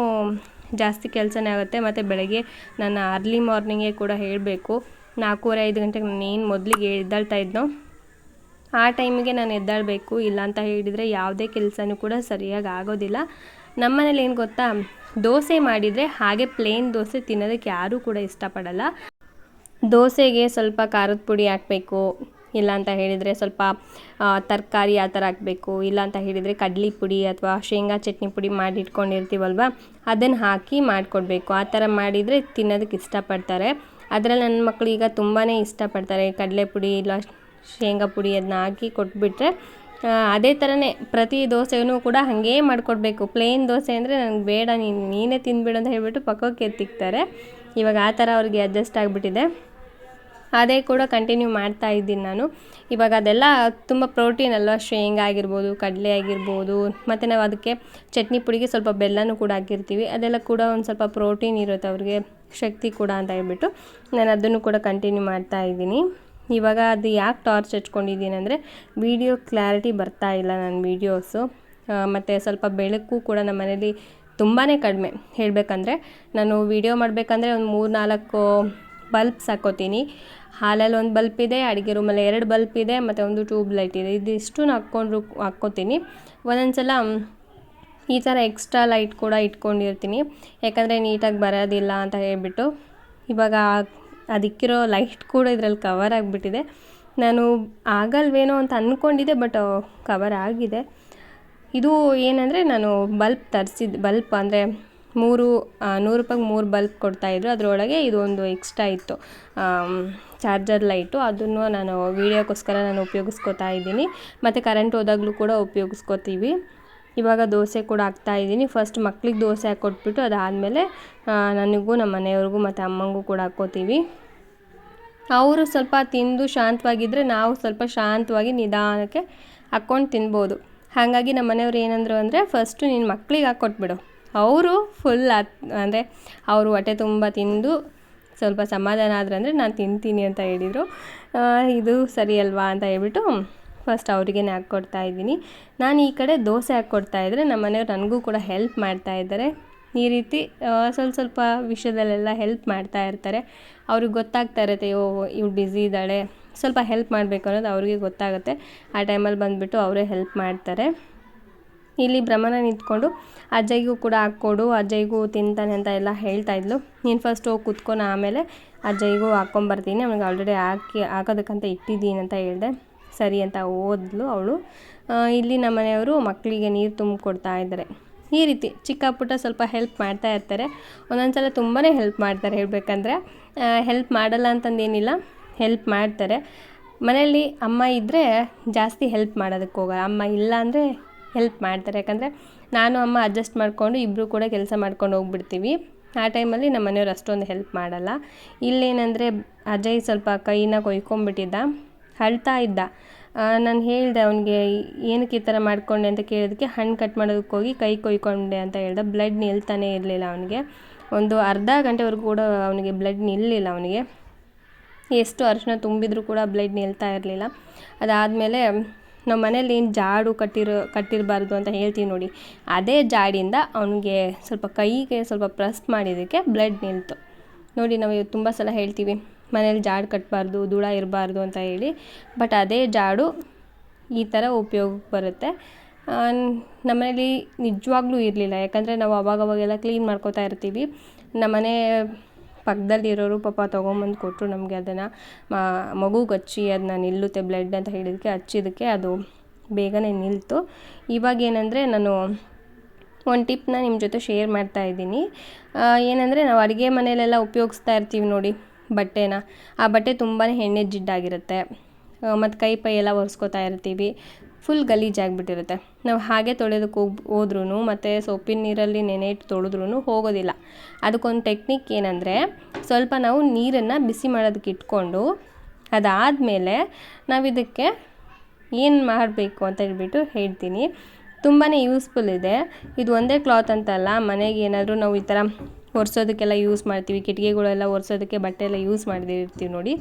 ಜಾಸ್ತಿ ಕೆಲಸನೇ ಆಗುತ್ತೆ. ಮತ್ತು ಬೆಳಗ್ಗೆ ನಾನು ಅರ್ಲಿ ಮಾರ್ನಿಂಗೇ ಕೂಡ ಹೇಳಬೇಕು. ನಾಲ್ಕೂವರೆ, ಐದು ಗಂಟೆಗೆ ನಾನು ಏನು ಮೊದಲಿಗೆ ಎದ್ದಾಳ್ತಾ ಇದ್ನೋ ಆ ಟೈಮಿಗೆ ನಾನು ಎದ್ದಾಳಬೇಕು. ಇಲ್ಲ ಅಂತ ಹೇಳಿದರೆ ಯಾವುದೇ ಕೆಲಸನೂ ಕೂಡ ಸರಿಯಾಗಿ ಆಗೋದಿಲ್ಲ. ನಮ್ಮನೇಲಿ ಏನು ಗೊತ್ತಾ? ದೋಸೆ ಮಾಡಿದರೆ ಹಾಗೆ ಪ್ಲೇನ್ ದೋಸೆ ತಿನ್ನೋದಕ್ಕೆ ಯಾರೂ ಕೂಡ ಇಷ್ಟಪಡಲ್ಲ. ದೋಸೆಗೆ ಸ್ವಲ್ಪ ಖಾರದ ಪುಡಿ ಹಾಕಬೇಕು, ಇಲ್ಲ ಅಂತ ಹೇಳಿದರೆ ಸ್ವಲ್ಪ ತರಕಾರಿ ಆ ಥರ ಹಾಕಬೇಕು, ಇಲ್ಲ ಅಂತ ಹೇಳಿದರೆ ಕಡ್ಲಿ ಪುಡಿ ಅಥವಾ ಶೇಂಗಾ ಚಟ್ನಿ ಪುಡಿ ಮಾಡಿ ಇಟ್ಕೊಂಡಿರ್ತೀವಲ್ವ? ಅದನ್ನು ಹಾಕಿ ಮಾಡಿಕೊಡ್ಬೇಕು. ಆ ಥರ ಮಾಡಿದರೆ ತಿನ್ನೋದಕ್ಕೆ ಇಷ್ಟಪಡ್ತಾರೆ. ಅದರಲ್ಲಿ ನನ್ನ ಮಕ್ಕಳು ಈಗ ತುಂಬಾ ಇಷ್ಟಪಡ್ತಾರೆ. ಕಡಲೆ ಪುಡಿ ಇಲ್ಲ ಶೇಂಗಾ ಪುಡಿ ಅದನ್ನ ಹಾಕಿ ಕೊಟ್ಬಿಟ್ರೆ ಅದೇ ಥರನೇ ಪ್ರತಿ ದೋಸೆಯೂ ಕೂಡ ಹಾಗೇ ಮಾಡಿಕೊಡ್ಬೇಕು. ಪ್ಲೇನ್ ದೋಸೆ ಅಂದರೆ ನನಗೆ ಬೇಡ, ನೀನು, ನೀನೇ ತಿಂದ್ಬಿಡು ಅಂತ ಹೇಳಿಬಿಟ್ಟು ಪಕ್ಕಕ್ಕೆ ಎತ್ತಿಕ್ತಾರೆ. ಇವಾಗ ಆ ಥರ ಅವ್ರಿಗೆ ಅಡ್ಜಸ್ಟ್ ಆಗಿಬಿಟ್ಟಿದೆ. ಅದೇ ಕೂಡ ಕಂಟಿನ್ಯೂ ಮಾಡ್ತಾ ಇದ್ದೀನಿ ನಾನು. ಇವಾಗ ಅದೆಲ್ಲ ತುಂಬ ಪ್ರೋಟೀನ್ ಅಲ್ವಾ? ಶೇಂಗಾ ಆಗಿರ್ಬೋದು, ಕಡಲೆ ಆಗಿರ್ಬೋದು, ಮತ್ತು ನಾವು ಅದಕ್ಕೆ ಚಟ್ನಿ ಪುಡಿಗೆ ಸ್ವಲ್ಪ ಬೆಲ್ಲನೂ ಕೂಡ ಹಾಕಿರ್ತೀವಿ. ಅದೆಲ್ಲ ಕೂಡ ಒಂದು ಸ್ವಲ್ಪ ಪ್ರೋಟೀನ್ ಇರುತ್ತೆ ಅವ್ರಿಗೆ, ಶಕ್ತಿ ಕೂಡ ಅಂತ ಹೇಳ್ಬಿಟ್ಟು ನಾನು ಅದನ್ನು ಕೂಡ ಕಂಟಿನ್ಯೂ ಮಾಡ್ತಾ ಇದ್ದೀನಿ. ಇವಾಗ ಅದು ಯಾಕೆ ಟಾರ್ಚ್ ಹಚ್ಕೊಂಡಿದ್ದೀನಿ ಅಂದರೆ ವೀಡಿಯೋ ಕ್ಲಾರಿಟಿ ಬರ್ತಾ ಇಲ್ಲ ನನ್ನ ವೀಡಿಯೋಸು. ಮತ್ತು ಸ್ವಲ್ಪ ಬೆಳಕು ಕೂಡ ನಮ್ಮ ಮನೇಲಿ ತುಂಬಾ ಕಡಿಮೆ. ಹೇಳಬೇಕಂದ್ರೆ ನಾನು ವೀಡಿಯೋ ಮಾಡಬೇಕಂದ್ರೆ ಒಂದು ಮೂರು ನಾಲ್ಕು ಬಲ್ಬ್ಸ್ ಹಾಕ್ಕೋತೀನಿ ಹಾಲಲ್ಲಿ ಒಂದು ಬಲ್ಪ್ ಇದೆ, ಅಡುಗೆ ರೂಮಲ್ಲಿ ಎರಡು ಬಲ್ಪ್ ಇದೆ, ಮತ್ತು ಒಂದು ಟ್ಯೂಬ್ ಲೈಟ್ ಇದೆ. ಇದಿಷ್ಟು ಹಾಕ್ಕೊಂಡ್ರು ಹಾಕ್ಕೋತೀನಿ. ಒಂದೊಂದು ಸಲ ಈ ಥರ ಎಕ್ಸ್ಟ್ರಾ ಲೈಟ್ ಕೂಡ ಇಟ್ಕೊಂಡಿರ್ತೀನಿ. ಯಾಕಂದರೆ ನೀಟಾಗಿ ಬರೋದಿಲ್ಲ ಅಂತ ಹೇಳ್ಬಿಟ್ಟು ಇವಾಗ ಅದಕ್ಕಿರೋ ಲೈಟ್ ಕೂಡ ಇದರಲ್ಲಿ ಕವರ್ ಆಗಿಬಿಟ್ಟಿದೆ. ನಾನು ಆಗಲ್ವೇನೋ ಅಂತ ಅಂದ್ಕೊಂಡಿದ್ದೆ ಬಟ್ ಕವರ್ ಆಗಿದೆ. ಇದು ಏನಂದರೆ, ನಾನು ಬಲ್ಪ್ ತರಿಸಿದ್ದು ಬಲ್ಪ್ ಅಂದರೆ ಮೂರು ನೂರು ರೂಪಾಯಿಗೆ ಮೂರು ಬಲ್ಪ್ ಕೊಡ್ತಾಯಿದ್ರು ಅದರೊಳಗೆ ಇದು ಒಂದು ಎಕ್ಸ್ಟ್ರಾ ಇತ್ತು ಚಾರ್ಜರ್ ಲೈಟು ಅದನ್ನು ನಾನು ವೀಡಿಯೋಕ್ಕೋಸ್ಕರ ನಾನು ಉಪಯೋಗಿಸ್ಕೊತಾ ಇದ್ದೀನಿ. ಮತ್ತು ಕರೆಂಟ್ ಹೋದಾಗಲೂ ಕೂಡ ಉಪಯೋಗಿಸ್ಕೋತೀವಿ. ಇವಾಗ ದೋಸೆ ಕೂಡ ಹಾಕ್ತಾ ಇದ್ದೀನಿ. ಫಸ್ಟ್ ಮಕ್ಳಿಗೆ ದೋಸೆ ಹಾಕ್ಕೊಟ್ಬಿಟ್ಟು ಅದಾದಮೇಲೆ ನನಗೂ ನಮ್ಮ ಮನೆಯವ್ರಿಗೂ ಮತ್ತು ಅಮ್ಮಂಗೂ ಕೂಡ ಹಾಕ್ಕೋತೀವಿ. ಅವರು ಸ್ವಲ್ಪ ತಿಂದು ಶಾಂತವಾಗಿದ್ದರೆ ನಾವು ಸ್ವಲ್ಪ ಶಾಂತವಾಗಿ ನಿಧಾನಕ್ಕೆ ಹಾಕ್ಕೊಂಡು ತಿನ್ಬೋದು. ಹಾಗಾಗಿ ನಮ್ಮ ಮನೆಯವ್ರು ಏನಂದರು ಅಂದರೆ ಫಸ್ಟು ನಿನ್ನ ಮಕ್ಳಿಗೆ ಹಾಕ್ಕೊಟ್ಬಿಡು ಅವರು ಫುಲ್ ಅಂದರೆ ಅವರು ಹೊಟ್ಟೆ ತುಂಬ ತಿಂದು ಸ್ವಲ್ಪ ಸಮಾಧಾನ ಆದ್ರಂದರೆ ನಾನು ತಿಂತೀನಿ ಅಂತ ಹೇಳಿದರು. ಇದು ಸರಿ ಅಲ್ವಾ ಅಂತ ಹೇಳ್ಬಿಟ್ಟು ಫಸ್ಟ್ ಅವರಿಗೆ ಹಾಕ್ಕೊಡ್ತಾ ಇದ್ದೀನಿ. ನಾನು ಈ ಕಡೆ ದೋಸೆ ಹಾಕ್ಕೊಡ್ತಾ ಇದ್ದರೆ ನಮ್ಮ ಮನೆಯವ್ರು ನನಗೂ ಕೂಡ ಹೆಲ್ಪ್ ಮಾಡ್ತಾ ಇದ್ದಾರೆ. ಈ ರೀತಿ ಸ್ವಲ್ಪ ಸ್ವಲ್ಪ ವಿಷಯದಲ್ಲೆಲ್ಲ ಹೆಲ್ಪ್ ಮಾಡ್ತಾ ಇರ್ತಾರೆ. ಅವ್ರಿಗೆ ಗೊತ್ತಾಗ್ತಾ ಇರುತ್ತೆ, ಓ ಇವ್ ಬ್ಯುಸಿ ಇದ್ದಾಳೆ. ಸ್ವಲ್ಪ ಹೆಲ್ಪ್ ಮಾಡಬೇಕು ಅನ್ನೋದು ಅವ್ರಿಗೆ ಗೊತ್ತಾಗುತ್ತೆ. ಆ ಟೈಮಲ್ಲಿ ಬಂದುಬಿಟ್ಟು ಅವರೇ ಹೆಲ್ಪ್ ಮಾಡ್ತಾರೆ. ಇಲ್ಲಿ ಭ್ರಮಣ ನಿಂತ್ಕೊಂಡು ಅಜ್ಜಯ್ಗೂ ಕೂಡ ಹಾಕ್ಕೊಡು, ಅಜ್ಜಯ್ಗೂ ತಿಂತಾನೆ ಅಂತ ಎಲ್ಲ ಹೇಳ್ತಾ ಇದ್ಲು. ನೀನು ಫಸ್ಟ್ ಹೋಗಿ ಕುತ್ಕೊಂಡು ಆಮೇಲೆ ಅಜ್ಜಯ್ಗೂ ಹಾಕ್ಕೊಂಬರ್ತೀನಿ. ಅವನಿಗೆ ಆಲ್ರೆಡಿ ಹಾಕಿ, ಹಾಕೋದಕ್ಕಂತ ಇಟ್ಟಿದ್ದೀನಿ ಅಂತ ಹೇಳಿದೆ. ಸರಿ ಅಂತ ಓದ್ಲು ಅವಳು. ಇಲ್ಲಿ ನಮ್ಮ ಮನೆಯವರು ಮಕ್ಕಳಿಗೆ ನೀರು ತುಂಬಿಕೊಡ್ತಾ ಇದ್ದಾರೆ. ಈ ರೀತಿ ಚಿಕ್ಕ ಪುಟ್ಟ ಸ್ವಲ್ಪ ಹೆಲ್ಪ್ ಮಾಡ್ತಾ ಇರ್ತಾರೆ. ಒಂದೊಂದು ಸಲ ತುಂಬಾ ಹೆಲ್ಪ್ ಮಾಡ್ತಾರೆ ಹೇಳಬೇಕಂದ್ರೆ. ಹೆಲ್ಪ್ ಮಾಡಲ್ಲ ಅಂತಂದೇನಿಲ್ಲ ಹೆಲ್ಪ್ ಮಾಡ್ತಾರೆ. ಮನೆಯಲ್ಲಿ ಅಮ್ಮ ಇದ್ದರೆ ಜಾಸ್ತಿ ಹೆಲ್ಪ್ ಮಾಡೋದಕ್ಕೆ ಹೋಗಲ್ಲ. ಅಮ್ಮ ಇಲ್ಲ ಅಂದರೆ ಹೆಲ್ಪ್ ಮಾಡ್ತಾರೆ. ಯಾಕಂದರೆ ನಾನು ಅಮ್ಮ ಅಡ್ಜಸ್ಟ್ ಮಾಡಿಕೊಂಡು ಇಬ್ಬರು ಕೂಡ ಕೆಲಸ ಮಾಡ್ಕೊಂಡು ಹೋಗ್ಬಿಡ್ತೀವಿ. ಆ ಟೈಮಲ್ಲಿ ನಮ್ಮ ಮನೆಯವ್ರು ಅಷ್ಟೊಂದು ಹೆಲ್ಪ್ ಮಾಡಲ್ಲ. ಇಲ್ಲೇನಂದರೆ ಅಜಯ್ ಸ್ವಲ್ಪ ಕೈನ ಕೊಯ್ಕೊಂಬಿಟ್ಟಿದ್ದ ಅಳ್ತಾ ಇದ್ದ. ನಾನು ಹೇಳಿದೆ ಅವನಿಗೆ, ಏನಕ್ಕೆ ಈ ಥರ ಮಾಡಿಕೊಂಡೆ? ಅಂತ ಕೇಳೋದಕ್ಕೆ ಹಣ್ಣು ಕಟ್ ಮಾಡೋದಕ್ಕೆ ಹೋಗಿ ಕೈ ಕೊಯ್ಕೊಂಡೆ ಅಂತ ಹೇಳ್ದೆ. ಬ್ಲಡ್ ನಿಲ್ತಾನೆ ಇರಲಿಲ್ಲ ಅವನಿಗೆ. ಒಂದು ಅರ್ಧ ಗಂಟೆವರೆಗೂ ಕೂಡ ಅವನಿಗೆ ಬ್ಲಡ್ ನಿಲ್ಲಲಿಲ್ಲ ಅವನಿಗೆ. ಎಷ್ಟು ಅರಿಶಿನ ತುಂಬಿದರೂ ಕೂಡ ಬ್ಲಡ್ ನಿಲ್ತಾ ಇರಲಿಲ್ಲ. ಅದಾದಮೇಲೆ ನಮ್ಮ ಮನೇಲಿ ಏನು ಜಾಡು ಕಟ್ಟಿರೋ, ಕಟ್ಟಿರಬಾರ್ದು ಅಂತ ಹೇಳ್ತೀವಿ ನೋಡಿ. ಅದೇ ಜಾಡಿಂದ ಅವನಿಗೆ ಸ್ವಲ್ಪ ಕೈಗೆ ಸ್ವಲ್ಪ ಪ್ರೆಸ್ ಮಾಡಿದ್ದಕ್ಕೆ ಬ್ಲಡ್ ನಿಲ್ತು. ನೋಡಿ, ನಾವು ತುಂಬ ಸಲ ಹೇಳ್ತೀವಿ ಮನೇಲಿ ಜಾಡು ಕಟ್ಟಬಾರ್ದು ಧೂಳ ಇರಬಾರ್ದು ಅಂತ ಹೇಳಿ. ಬಟ್ ಅದೇ ಜಾಡು ಈ ಥರ ಉಪಯೋಗಕ್ಕೆ ಬರುತ್ತೆ. ನಮ್ಮನೇಲಿ ನಿಜವಾಗ್ಲೂ ಇರಲಿಲ್ಲ. ಯಾಕಂದರೆ ನಾವು ಅವಾಗವಾಗೆಲ್ಲ ಕ್ಲೀನ್ ಮಾಡ್ಕೋತಾ ಇರ್ತೀವಿ. ನಮ್ಮನೆ ಪಕ್ಕದಲ್ಲಿರೋರು ಪಾಪ ತೊಗೊಂಬಂದು ಕೊಟ್ಟರು ನಮಗೆ ಅದನ್ನು. ಮಗುಗೆ ಹಚ್ಚಿ ಅದನ್ನ ನಿಲ್ಲುತ್ತೆ ಬ್ಲಡ್ ಅಂತ ಹೇಳಿದಕ್ಕೆ ಹಚ್ಚಿದ್ದಕ್ಕೆ ಅದು ಬೇಗನೆ ನಿಲ್ತು. ಇವಾಗ ಏನಂದರೆ ನಾನು ಒಂದು ಟಿಪ್ನ ನಿಮ್ಮ ಜೊತೆ ಶೇರ್ ಮಾಡ್ತಾ ಇದ್ದೀನಿ. ಏನಂದರೆ ನಾವು ಅಡುಗೆ ಮನೆಯಲ್ಲೆಲ್ಲ ಉಪಯೋಗಿಸ್ತಾ ಇರ್ತೀವಿ ನೋಡಿ. ಬಟ್ಟೆನ. ಆ ಬಟ್ಟೆ ತುಂಬಾ ಎಣ್ಣೆ ಜಿಡ್ಡಾಗಿರುತ್ತೆ ಮತ್ತು ಕೈ ಪೈ ಎಲ್ಲ ಒರೆಸ್ಕೊತಾ ಇರ್ತೀವಿ. ಫುಲ್ ಗಲೀಜಾಗಿಬಿಟ್ಟಿರುತ್ತೆ ನಾವು ಹಾಗೆ ತೊಳೆಯೋದಕ್ಕೆ ಹೋಗಿ ಹೋದ್ರೂ ಮತ್ತು ಸೊಪ್ಪಿನ ನೀರಲ್ಲಿ ನೆನೆ ಇಟ್ಟು ತೊಳೆದ್ರೂ ಹೋಗೋದಿಲ್ಲ. ಅದಕ್ಕೊಂದು ಟೆಕ್ನಿಕ್ ಏನಂದರೆ, ಸ್ವಲ್ಪ ನಾವು ನೀರನ್ನು ಬಿಸಿ ಮಾಡೋದಕ್ಕೆ ಇಟ್ಕೊಂಡು, ಅದಾದಮೇಲೆ ನಾವು ಇದಕ್ಕೆ ಏನು ಮಾಡಬೇಕು ಅಂತ ಹೇಳ್ಬಿಟ್ಟು ಹೇಳ್ತೀನಿ. ತುಂಬಾ ಯೂಸ್ಫುಲ್ ಇದೆ. ಇದು ಒಂದೇ ಕ್ಲಾತ್ ಅಂತಲ್ಲ, ಮನೆಗೆ ಏನಾದರೂ ನಾವು ಈ ಥರ ಒರೆಸೋದಕ್ಕೆಲ್ಲ ಯೂಸ್ ಮಾಡ್ತೀವಿ. ಕಿಟಕಿಗಳೆಲ್ಲ ಒರೆಸೋದಕ್ಕೆ ಬಟ್ಟೆ ಎಲ್ಲ ಯೂಸ್ ಮಾಡಿರ್ತೀವಿ ನೋಡಿ.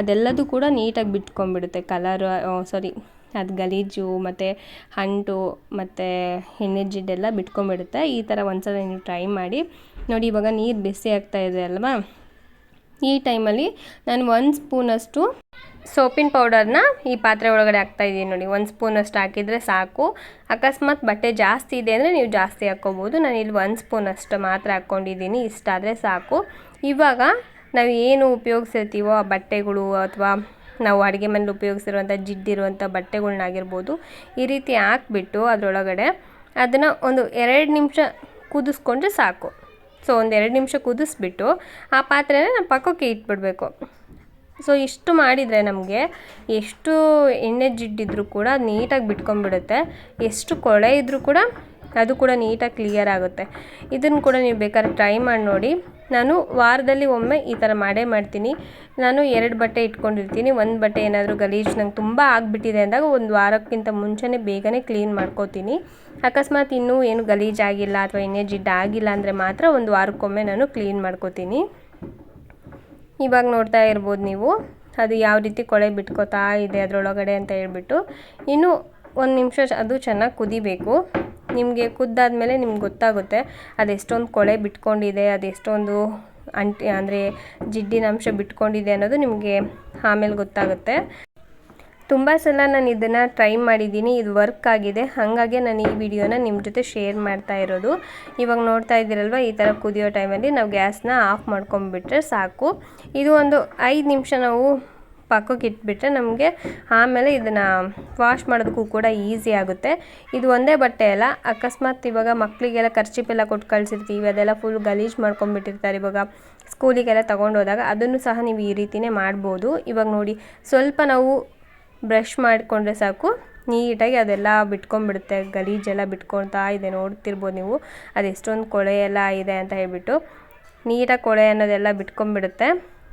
ಅದೆಲ್ಲದೂ ಕೂಡ ನೀಟಾಗಿ ಬಿಟ್ಕೊಂಡ್ಬಿಡುತ್ತೆ ಕಲರ್ ಸಾರಿ ಅದು ಗಲೀಜು ಮತ್ತು ಹಂಟು ಮತ್ತು ಎಣ್ಣೆ ಜಿಡ್ಡೆಲ್ಲ ಬಿಟ್ಕೊಂಡ್ಬಿಡುತ್ತೆ. ಈ ಥರ ಒಂದ್ಸಲ ನೀವು ಟ್ರೈ ಮಾಡಿ. ನೋಡಿ, ಇವಾಗ ನೀರು ಬಿಸಿ ಆಗ್ತಾ ಇದೆ ಅಲ್ವಾ? ಈ ಟೈಮಲ್ಲಿ ನಾನು ಒಂದು ಸ್ಪೂನಷ್ಟು ಸೋಪಿನ ಪೌಡರ್ನ ಈ ಪಾತ್ರೆ ಒಳಗಡೆ ಹಾಕ್ತಾ ಇದ್ದೀನಿ ನೋಡಿ. ಒಂದು ಸ್ಪೂನಷ್ಟು ಹಾಕಿದರೆ ಸಾಕು. ಅಕಸ್ಮಾತ್ ಬಟ್ಟೆ ಜಾಸ್ತಿ ಇದೆ ಅಂದರೆ ನೀವು ಜಾಸ್ತಿ ಹಾಕ್ಕೋಬೋದು. ನಾನು ಇಲ್ಲಿ ಒಂದು ಸ್ಪೂನಷ್ಟು ಮಾತ್ರ ಹಾಕ್ಕೊಂಡಿದ್ದೀನಿ ಇಷ್ಟಾದರೆ ಸಾಕು. ಇವಾಗ ನಾವು ಏನು ಉಪಯೋಗಿಸಿರ್ತೀವೋ ಆ ಬಟ್ಟೆಗಳು ಅಥವಾ ನಾವು ಅಡುಗೆ ಮನೇಲಿ ಉಪಯೋಗಿಸಿರುವಂಥ ಜಿಡ್ಡಿರುವಂಥ ಬಟ್ಟೆಗಳ್ನಾಗಿರ್ಬೋದು ಈ ರೀತಿ ಹಾಕ್ಬಿಟ್ಟು ಅದರೊಳಗಡೆ ಅದನ್ನು ಒಂದು ಎರಡು ನಿಮಿಷ ಕುದಿಸ್ಕೊಂಡ್ರೆ ಸಾಕು. ಸೊ ಒಂದು ಎರಡು ನಿಮಿಷ ಕುದಿಸ್ಬಿಟ್ಟು ಆ ಪಾತ್ರೆನ ನಾವು ಪಕ್ಕಕ್ಕೆ ಇಟ್ಬಿಡಬೇಕು. ಸೊ ಇಷ್ಟು ಮಾಡಿದರೆ ನಮಗೆ ಎಷ್ಟು ಎಣ್ಣೆ ಜಿಡ್ಡಿದ್ರೂ ಕೂಡ ನೀಟಾಗಿ ಬಿಟ್ಕೊಂಡ್ಬಿಡುತ್ತೆ. ಎಷ್ಟು ಕೊಳೆ ಇದ್ದರೂ ಕೂಡ ಅದು ಕೂಡ ನೀಟಾಗಿ ಕ್ಲಿಯರ್ ಆಗುತ್ತೆ. ಇದನ್ನು ಕೂಡ ನೀವು ಬೇಕಾದ್ರೆ ಟ್ರೈ ಮಾಡಿ ನೋಡಿ. ನಾನು ವಾರದಲ್ಲಿ ಒಮ್ಮೆ ಈ ಥರ ಮಾಡೇ ಮಾಡ್ತೀನಿ. ನಾನು ಎರಡು ಬಟ್ಟೆ ಇಟ್ಕೊಂಡಿರ್ತೀನಿ. ಒಂದು ಬಟ್ಟೆ ಏನಾದರೂ ಗಲೀಜು ನಂಗೆ ತುಂಬ ಆಗಿಬಿಟ್ಟಿದೆ ಅಂದಾಗ ಒಂದು ವಾರಕ್ಕಿಂತ ಮುಂಚೆನೇ ಬೇಗನೆ ಕ್ಲೀನ್ ಮಾಡ್ಕೋತೀನಿ. ಅಕಸ್ಮಾತ್ ಇನ್ನೂ ಏನು ಗಲೀಜಾಗಿಲ್ಲ ಅಥವಾ ಎಣ್ಣೆ ಜಿಡ್ಡು ಆಗಿಲ್ಲ ಅಂದರೆ ಮಾತ್ರ ಒಂದು ವಾರಕ್ಕೊಮ್ಮೆ ನಾನು ಕ್ಲೀನ್ ಮಾಡ್ಕೋತೀನಿ. ಇವಾಗ ನೋಡ್ತಾ ಇರ್ಬೋದು ನೀವು. ಅದು ಯಾವ ರೀತಿ ಕೊಳೆ ಬಿಟ್ಕೋತಾ ಇದೆ ಅದರೊಳಗಡೆ ಅಂತ ಹೇಳ್ಬಿಟ್ಟು. ಇನ್ನು ಒಂದು ನಿಮಿಷ ಅದು ಚೆನ್ನಾಗಿ ಕುದಿಬೇಕು. ನಿಮಗೆ ಕುದ್ದಾದ್ಮೇಲೆ ನಿಮ್ಗೆ ಗೊತ್ತಾಗುತ್ತೆ ಅದೆಷ್ಟೊಂದು ಕೊಳೆ ಬಿಟ್ಕೊಂಡಿದೆ, ಅದೆಷ್ಟೊಂದು ಅಂಟಿ, ಅಂದರೆ ಜಿಡ್ಡಿನ ಅಂಶ ಬಿಟ್ಕೊಂಡಿದೆ ಅನ್ನೋದು ನಿಮಗೆ ಆಮೇಲೆ ಗೊತ್ತಾಗುತ್ತೆ. ತುಂಬ ಸಲ ನಾನು ಇದನ್ನು ಟ್ರೈ ಮಾಡಿದ್ದೀನಿ ಇದು ವರ್ಕ್ ಆಗಿದೆ. ಹಾಗಾಗಿ ನಾನು ಈ ವಿಡಿಯೋನ ನಿಮ್ಮ ಜೊತೆ ಶೇರ್ ಮಾಡ್ತಾ ಇರೋದು. ಇವಾಗ ನೋಡ್ತಾ ಇದ್ದೀರಲ್ವ, ಈ ಥರ ಕುದಿಯೋ ಟೈಮಲ್ಲಿ ನಾವು ಗ್ಯಾಸ್ನ ಆಫ್ ಮಾಡ್ಕೊಂಬಿಟ್ರೆ ಸಾಕು. ಇದು ಒಂದು ಐದು ನಿಮಿಷ ನಾವು ಪಕ್ಕಕ್ಕೆ ಇಟ್ಬಿಟ್ರೆ ನಮಗೆ ಆಮೇಲೆ ಇದನ್ನು ವಾಶ್ ಮಾಡೋದಕ್ಕೂ ಕೂಡ ಈಸಿ ಆಗುತ್ತೆ. ಇದು ಒಂದೇ ಬಟ್ಟೆ ಅಲ್ಲ, ಅಕಸ್ಮಾತ್ ಇವಾಗ ಮಕ್ಕಳಿಗೆಲ್ಲ ಖರ್ಚಿಪೆಲ್ಲ ಕೊಟ್ಟು ಕಳಿಸಿರ್ತೀವಿ, ಅದೆಲ್ಲ ಫುಲ್ ಗಲೀಜು ಮಾಡ್ಕೊಂಡ್ಬಿಟ್ಟಿರ್ತಾರೆ ಇವಾಗ ಸ್ಕೂಲಿಗೆಲ್ಲ ತಗೊಂಡೋದಾಗ ಅದನ್ನು ಸಹ ನೀವು ಈ ರೀತಿಯೇ ಮಾಡ್ಬೋದು. ಇವಾಗ ನೋಡಿ, ಸ್ವಲ್ಪ ನಾವು ಬ್ರಷ್ ಮಾಡಿಕೊಂಡ್ರೆ ಸಾಕು. ನೀಟಾಗಿ ಅದೆಲ್ಲ ಬಿಟ್ಕೊಂಡ್ಬಿಡುತ್ತೆ. ಗಲೀಜೆಲ್ಲ ಬಿಟ್ಕೊಳ್ತಾ ಇದೆ. ನೋಡ್ತಿರ್ಬೋದು ನೀವು. ಅದು ಎಷ್ಟೊಂದು ಕೊಳೆ ಎಲ್ಲ ಇದೆ ಅಂತ ಹೇಳಿಬಿಟ್ಟು. ನೀಟಾಗಿ ಕೊಳೆ ಅನ್ನೋದೆಲ್ಲ ಬಿಟ್ಕೊಂಡ್ಬಿಡುತ್ತೆ.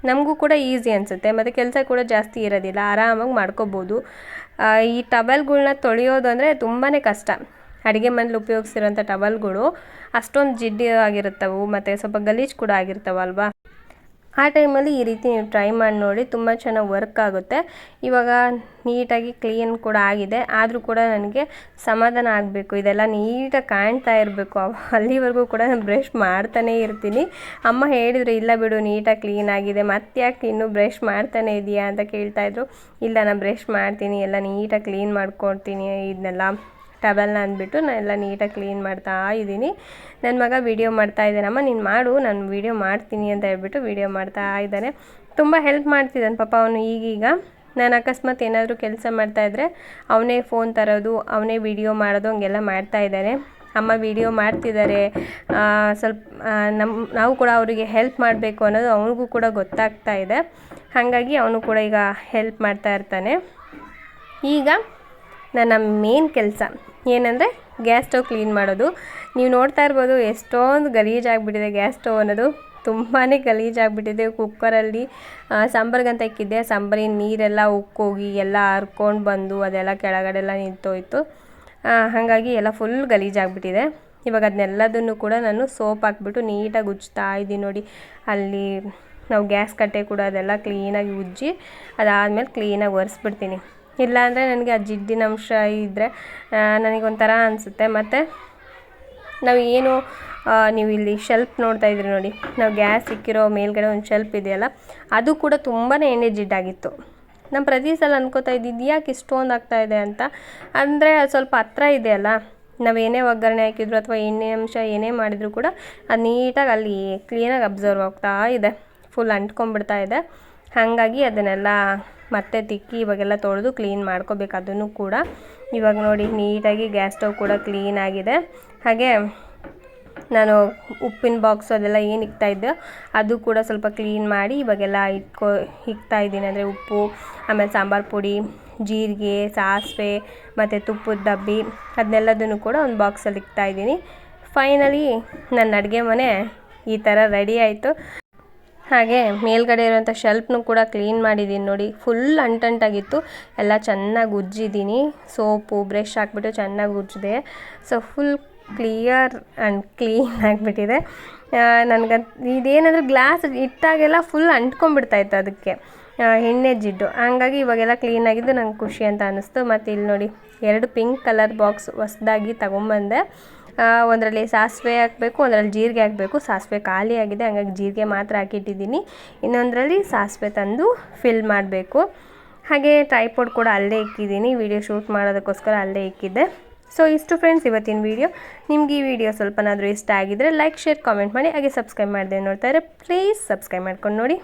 ನಮಗೂ ಕೂಡ ಈಸಿ ಅನಿಸುತ್ತೆ. ಮತ್ತು ಕೆಲಸ ಕೂಡ ಜಾಸ್ತಿ ಇರೋದಿಲ್ಲ. ಆರಾಮಾಗಿ ಮಾಡ್ಕೋಬೋದು. ಈ ಟಬಲ್ಗಳ್ನ ತೊಳೆಯೋದು ಅಂದರೆ ತುಂಬಾ ಕಷ್ಟ. ಅಡುಗೆ ಮನೇಲಿ ಉಪಯೋಗಿಸಿರೋಂಥ ಟಬಲ್ಗಳು ಅಷ್ಟೊಂದು ಜಿಡ್ಡಿ ಆಗಿರುತ್ತವು. ಮತ್ತು ಸ್ವಲ್ಪ ಗಲೀಜು ಕೂಡ ಆಗಿರ್ತಾವಲ್ವಾ? ಆ ಟೈಮಲ್ಲಿ ಈ ರೀತಿ ನೀವು ಟ್ರೈ ಮಾಡಿ ನೋಡಿ, ತುಂಬ ಚೆನ್ನಾಗಿ ವರ್ಕ್ ಆಗುತ್ತೆ. ಇವಾಗ ನೀಟಾಗಿ ಕ್ಲೀನ್ ಕೂಡ ಆಗಿದೆ. ಆದರೂ ಕೂಡ ನನಗೆ ಸಮಾಧಾನ ಆಗಬೇಕು. ಇದೆಲ್ಲ ನೀಟಾಗಿ ಕಾಣ್ತಾ ಇರಬೇಕು. ಅಲ್ಲಿವರೆಗೂ ಕೂಡ ನಾನು ಬ್ರಷ್ ಮಾಡ್ತಾನೇ ಇರ್ತೀನಿ. ಅಮ್ಮ ಹೇಳಿದರು, ಇಲ್ಲ ಬಿಡು, ನೀಟಾಗಿ ಕ್ಲೀನ್ ಆಗಿದೆ. ಮತ್ತೆ ಯಾಕೆ ಇನ್ನೂ ಬ್ರಷ್ ಮಾಡ್ತಾನೆ ಇದೆಯಾ? ಅಂತ ಕೇಳ್ತಾಯಿದ್ರು ಇಲ್ಲ, ನಾನು ಬ್ರಷ್ ಮಾಡ್ತೀನಿ. ಎಲ್ಲ ನೀಟಾಗಿ ಕ್ಲೀನ್ ಮಾಡ್ಕೊಡ್ತೀನಿ. ಇದನ್ನೆಲ್ಲ ಟಬಲ್ನ ಅಂದ್ಬಿಟ್ಟು ನಾನು ಎಲ್ಲ ನೀಟಾಗಿ ಕ್ಲೀನ್ ಮಾಡ್ತಾ ಇದ್ದೀನಿ. ನನ್ನ ಮಗ ವೀಡಿಯೋ ಮಾಡ್ತಾ ಇದ್ದಾನಮ್ಮ, ನೀನು ಮಾಡು, ನಾನು ವೀಡಿಯೋ ಮಾಡ್ತೀನಿ ಅಂತ ಹೇಳ್ಬಿಟ್ಟು ವೀಡಿಯೋ ಮಾಡ್ತಾ ಇದ್ದಾನೆ. ತುಂಬ ಹೆಲ್ಪ್ ಮಾಡ್ತಿದ್ದಾನೆ ಪಾಪ ಅವನು ಈಗೀಗ. ನಾನು ಅಕಸ್ಮಾತ್ ಏನಾದರೂ ಕೆಲಸ ಮಾಡ್ತಾಯಿದ್ರೆ ಅವನೇ ಫೋನ್ ತರೋದು, ಅವನೇ ವೀಡಿಯೋ ಮಾಡೋದು, ಹಂಗೆಲ್ಲ ಮಾಡ್ತಾ ಇದ್ದಾನೆ. ಅಮ್ಮ ವೀಡಿಯೋ ಮಾಡ್ತಿದ್ದಾರೆ. ಸ್ವಲ್ಪ ನಮ್ಮ ನಾವು ಕೂಡ ಅವರಿಗೆ ಹೆಲ್ಪ್ ಮಾಡಬೇಕು ಅನ್ನೋದು ಅವನಿಗೂ ಕೂಡ ಗೊತ್ತಾಗ್ತಾ ಇದೆ. ಹಾಗಾಗಿ ಅವನು ಕೂಡ ಈಗ ಹೆಲ್ಪ್ ಮಾಡ್ತಾ ಇರ್ತಾನೆ. ಈಗ ನನ್ನ ಮೇನ್ ಕೆಲಸ. ಏನಂದರೆ ಗ್ಯಾಸ್ ಸ್ಟವ್ ಕ್ಲೀನ್ ಮಾಡೋದು. ನೀವು ನೋಡ್ತಾ ಇರ್ಬೋದು ಎಷ್ಟೊಂದು ಗಲೀಜಾಗಿಬಿಟ್ಟಿದೆ ಗ್ಯಾಸ್ ಸ್ಟವ್ ಅನ್ನೋದು. ತುಂಬಾ ಗಲೀಜಾಗಿಬಿಟ್ಟಿದೆ ಕುಕ್ಕರಲ್ಲಿ ಸಾಂಬಾರ್ಗಂತ ಇಕ್ಕಿದ್ದೆ. ಸಾಂಬಾರಿನ ನೀರೆಲ್ಲ ಉಕ್ಕೋಗಿ ಎಲ್ಲ ಹರ್ಕೊಂಡು ಬಂದು ಅದೆಲ್ಲ ಕೆಳಗಡೆ ಎಲ್ಲ ನಿಂತೋಯ್ತು ಹಾಗಾಗಿ ಎಲ್ಲ ಫುಲ್ ಗಲೀಜಾಗಿಬಿಟ್ಟಿದೆ ಇವಾಗ ಅದನ್ನೆಲ್ಲದನ್ನು ಕೂಡ ನಾನು ಸೋಪ್ ಹಾಕ್ಬಿಟ್ಟು ನೀಟಾಗಿ ಉಜ್ತಾ ಇದ್ದೀನಿ ನೋಡಿ. ಅಲ್ಲಿ ನಾವು ಗ್ಯಾಸ್ ಕಟ್ಟೆ ಕೂಡ ಅದೆಲ್ಲ ಕ್ಲೀನಾಗಿ ಉಜ್ಜಿ, ಅದಾದಮೇಲೆ ಕ್ಲೀನಾಗಿ ಒರೆಸ್ಬಿಡ್ತೀನಿ. ಇಲ್ಲಾಂದರೆ ನನಗೆ ಆ ಜಿಡ್ಡಿನ ಅಂಶ ಇದ್ದರೆ ನನಗೊಂಥರ ಅನಿಸುತ್ತೆ. ಮತ್ತು ನಾವು ಏನು ನೀವು ಇಲ್ಲಿ ಶೆಲ್ಫ್ ನೋಡ್ತಾ ಇದ್ರಿ ನೋಡಿ. ನಾವು ಗ್ಯಾಸ್ ಸಿಕ್ಕಿರೋ ಮೇಲ್ಗಡೆ ಒಂದು ಶೆಲ್ಫ್ ಇದೆಯಲ್ಲ, ಅದು ಕೂಡ ತುಂಬಾ ಎಣ್ಣೆ ಜಿಡ್ಡಾಗಿತ್ತು ನಮ್ಮ ಪ್ರತಿ ಸಲ ಅನ್ಕೋತಾ ಇದ್ದಿದ್ದು, ಯಾಕೆ ಇಷ್ಟೊಂದು ಆಗ್ತಾ ಇದೆ ಅಂತ? ಅಂದರೆ ಅದು ಸ್ವಲ್ಪ ಹತ್ರ ಇದೆಯಲ್ಲ, ನಾವು ಏನೇ ಒಗ್ಗರಣೆ ಹಾಕಿದ್ರು ಅಥವಾ ಎಣ್ಣೆ ಅಂಶ ಏನೇ ಮಾಡಿದರೂ ಕೂಡ, ಅದು ನೀಟಾಗಿ ಅಲ್ಲಿ ಕ್ಲೀನಾಗಿ ಅಬ್ಸರ್ವ್ ಆಗ್ತಾ ಇದೆ ಫುಲ್ ಅಂಟ್ಕೊಂಡ್ಬಿಡ್ತಾ ಇದೆ. ಹಾಗಾಗಿ ಅದನ್ನೆಲ್ಲ ಮತ್ತೆ ತಿಕ್ಕಿ ಇವಾಗೆಲ್ಲ ತೊಳೆದು ಕ್ಲೀನ್ ಮಾಡ್ಕೋಬೇಕು ಅದನ್ನು ಕೂಡ. ಇವಾಗ ನೋಡಿ ನೀಟಾಗಿ ಗ್ಯಾಸ್ ಸ್ಟವ್ ಕೂಡ ಕ್ಲೀನ್ ಆಗಿದೆ. ಹಾಗೆ ನಾನು ಉಪ್ಪಿನ ಬಾಕ್ಸು ಅದೆಲ್ಲ ಏನು ಇಕ್ತಾ ಇದ್ದೆ, ಅದು ಕೂಡ ಸ್ವಲ್ಪ ಕ್ಲೀನ್ ಮಾಡಿ ಇವಾಗೆಲ್ಲ ಇಟ್ಕೊ, ಇಕ್ತಾ ಇದ್ದೀನಿ. ಅಂದರೆ ಉಪ್ಪು, ಆಮೇಲೆ ಸಾಂಬಾರು ಪುಡಿ, ಜೀರಿಗೆ, ಸಾಸಿವೆ, ಮತ್ತು ತುಪ್ಪದ ಡಬ್ಬಿ, ಅದನ್ನೆಲ್ಲದನ್ನು ಕೂಡ ಒಂದು ಬಾಕ್ಸಲ್ಲಿ ಇಕ್ತಾ ಇದ್ದೀನಿ. ಫೈನಲಿ ನನ್ನ ಅಡುಗೆ ಮನೆ ಈ ಥರ ರೆಡಿ ಆಯಿತು. ಹಾಗೆ ಮೇಲ್ಗಡೆ ಇರುವಂಥ ಶೆಲ್ಫ್ನು ಕೂಡ ಕ್ಲೀನ್ ಮಾಡಿದ್ದೀನಿ ನೋಡಿ. ಫುಲ್ ಅಂಟಂಟಾಗಿತ್ತು. ಎಲ್ಲ ಚೆನ್ನಾಗಿ ಉಜ್ಜಿದ್ದೀನಿ ಸೋಪು, ಬ್ರಷ್ ಹಾಕ್ಬಿಟ್ಟು ಚೆನ್ನಾಗಿ ಉಜ್ಜಿದೆ. So full clear and clean ಆಗಿಬಿಟ್ಟಿದೆ. ನನಗೆ ಇದೇನಾದರೂ ಗ್ಲಾಸ್ ಇಟ್ಟಾಗೆಲ್ಲ ಫುಲ್ ಅಂಟ್ಕೊಂಡ್ಬಿಡ್ತಾಯಿತ್ತು ಅದಕ್ಕೆ. ಎಣ್ಣೆ ಜಿಡ್ಡು. ಹಂಗಾಗಿ ಇವಾಗೆಲ್ಲ ಕ್ಲೀನ್ ಆಗಿದ್ದು ನಂಗೆ ಖುಷಿ ಅಂತ ಅನ್ನಿಸ್ತು ಮತ್ತು ಇಲ್ಲಿ ನೋಡಿ, ಎರಡು ಪಿಂಕ್ ಕಲರ್ ಬಾಕ್ಸ್ ಹೊಸ್ದಾಗಿ ತಗೊಂಬಂದೆ. ಒಂದರಲ್ಲಿ ಸಾಸಿವೆ ಹಾಕಬೇಕು, ಒಂದರಲ್ಲಿ ಜೀರಿಗೆ ಹಾಕಬೇಕು. ಸಾಸಿವೆ ಖಾಲಿ ಆಗಿದೆ, ಹಂಗಾಗಿ ಜೀರಿಗೆ ಮಾತ್ರ ಹಾಕಿಟ್ಟಿದ್ದೀನಿ. ಇನ್ನೊಂದರಲ್ಲಿ ಸಾಸಿವೆ ತಂದು ಫಿಲ್ ಮಾಡಬೇಕು. ಹಾಗೆ ಟ್ರೈಪೋಡ್ ಕೂಡ ಅಲ್ಲೇ ಇಕ್ಕಿದ್ದೀನಿ. ವಿಡಿಯೋ ಶೂಟ್ ಮಾಡೋದಕ್ಕೋಸ್ಕರ ಅಲ್ಲೇ ಇಕ್ಕಿದ್ದೆ. ಸೊ ಇಷ್ಟು ಫ್ರೆಂಡ್ಸ್ ಇವತ್ತಿನ ವಿಡಿಯೋ ನಿಮ್ಗೆ ಈ ವಿಡಿಯೋ ಸ್ವಲ್ಪನಾದರೂ ಇಷ್ಟ ಆಗಿದ್ದರೆ ಲೈಕ್ ಶೇರ್ ಕಾಮೆಂಟ್ ಮಾಡಿ. ಹಾಗೆ ಸಬ್ಸ್ಕ್ರೈಬ್ ಮಾಡಿದೆ ನೋಡ್ತಾ ಪ್ಲೀಸ್ ಸಬ್ಸ್ಕ್ರೈಬ್ ಮಾಡ್ಕೊಂಡು ನೋಡಿ.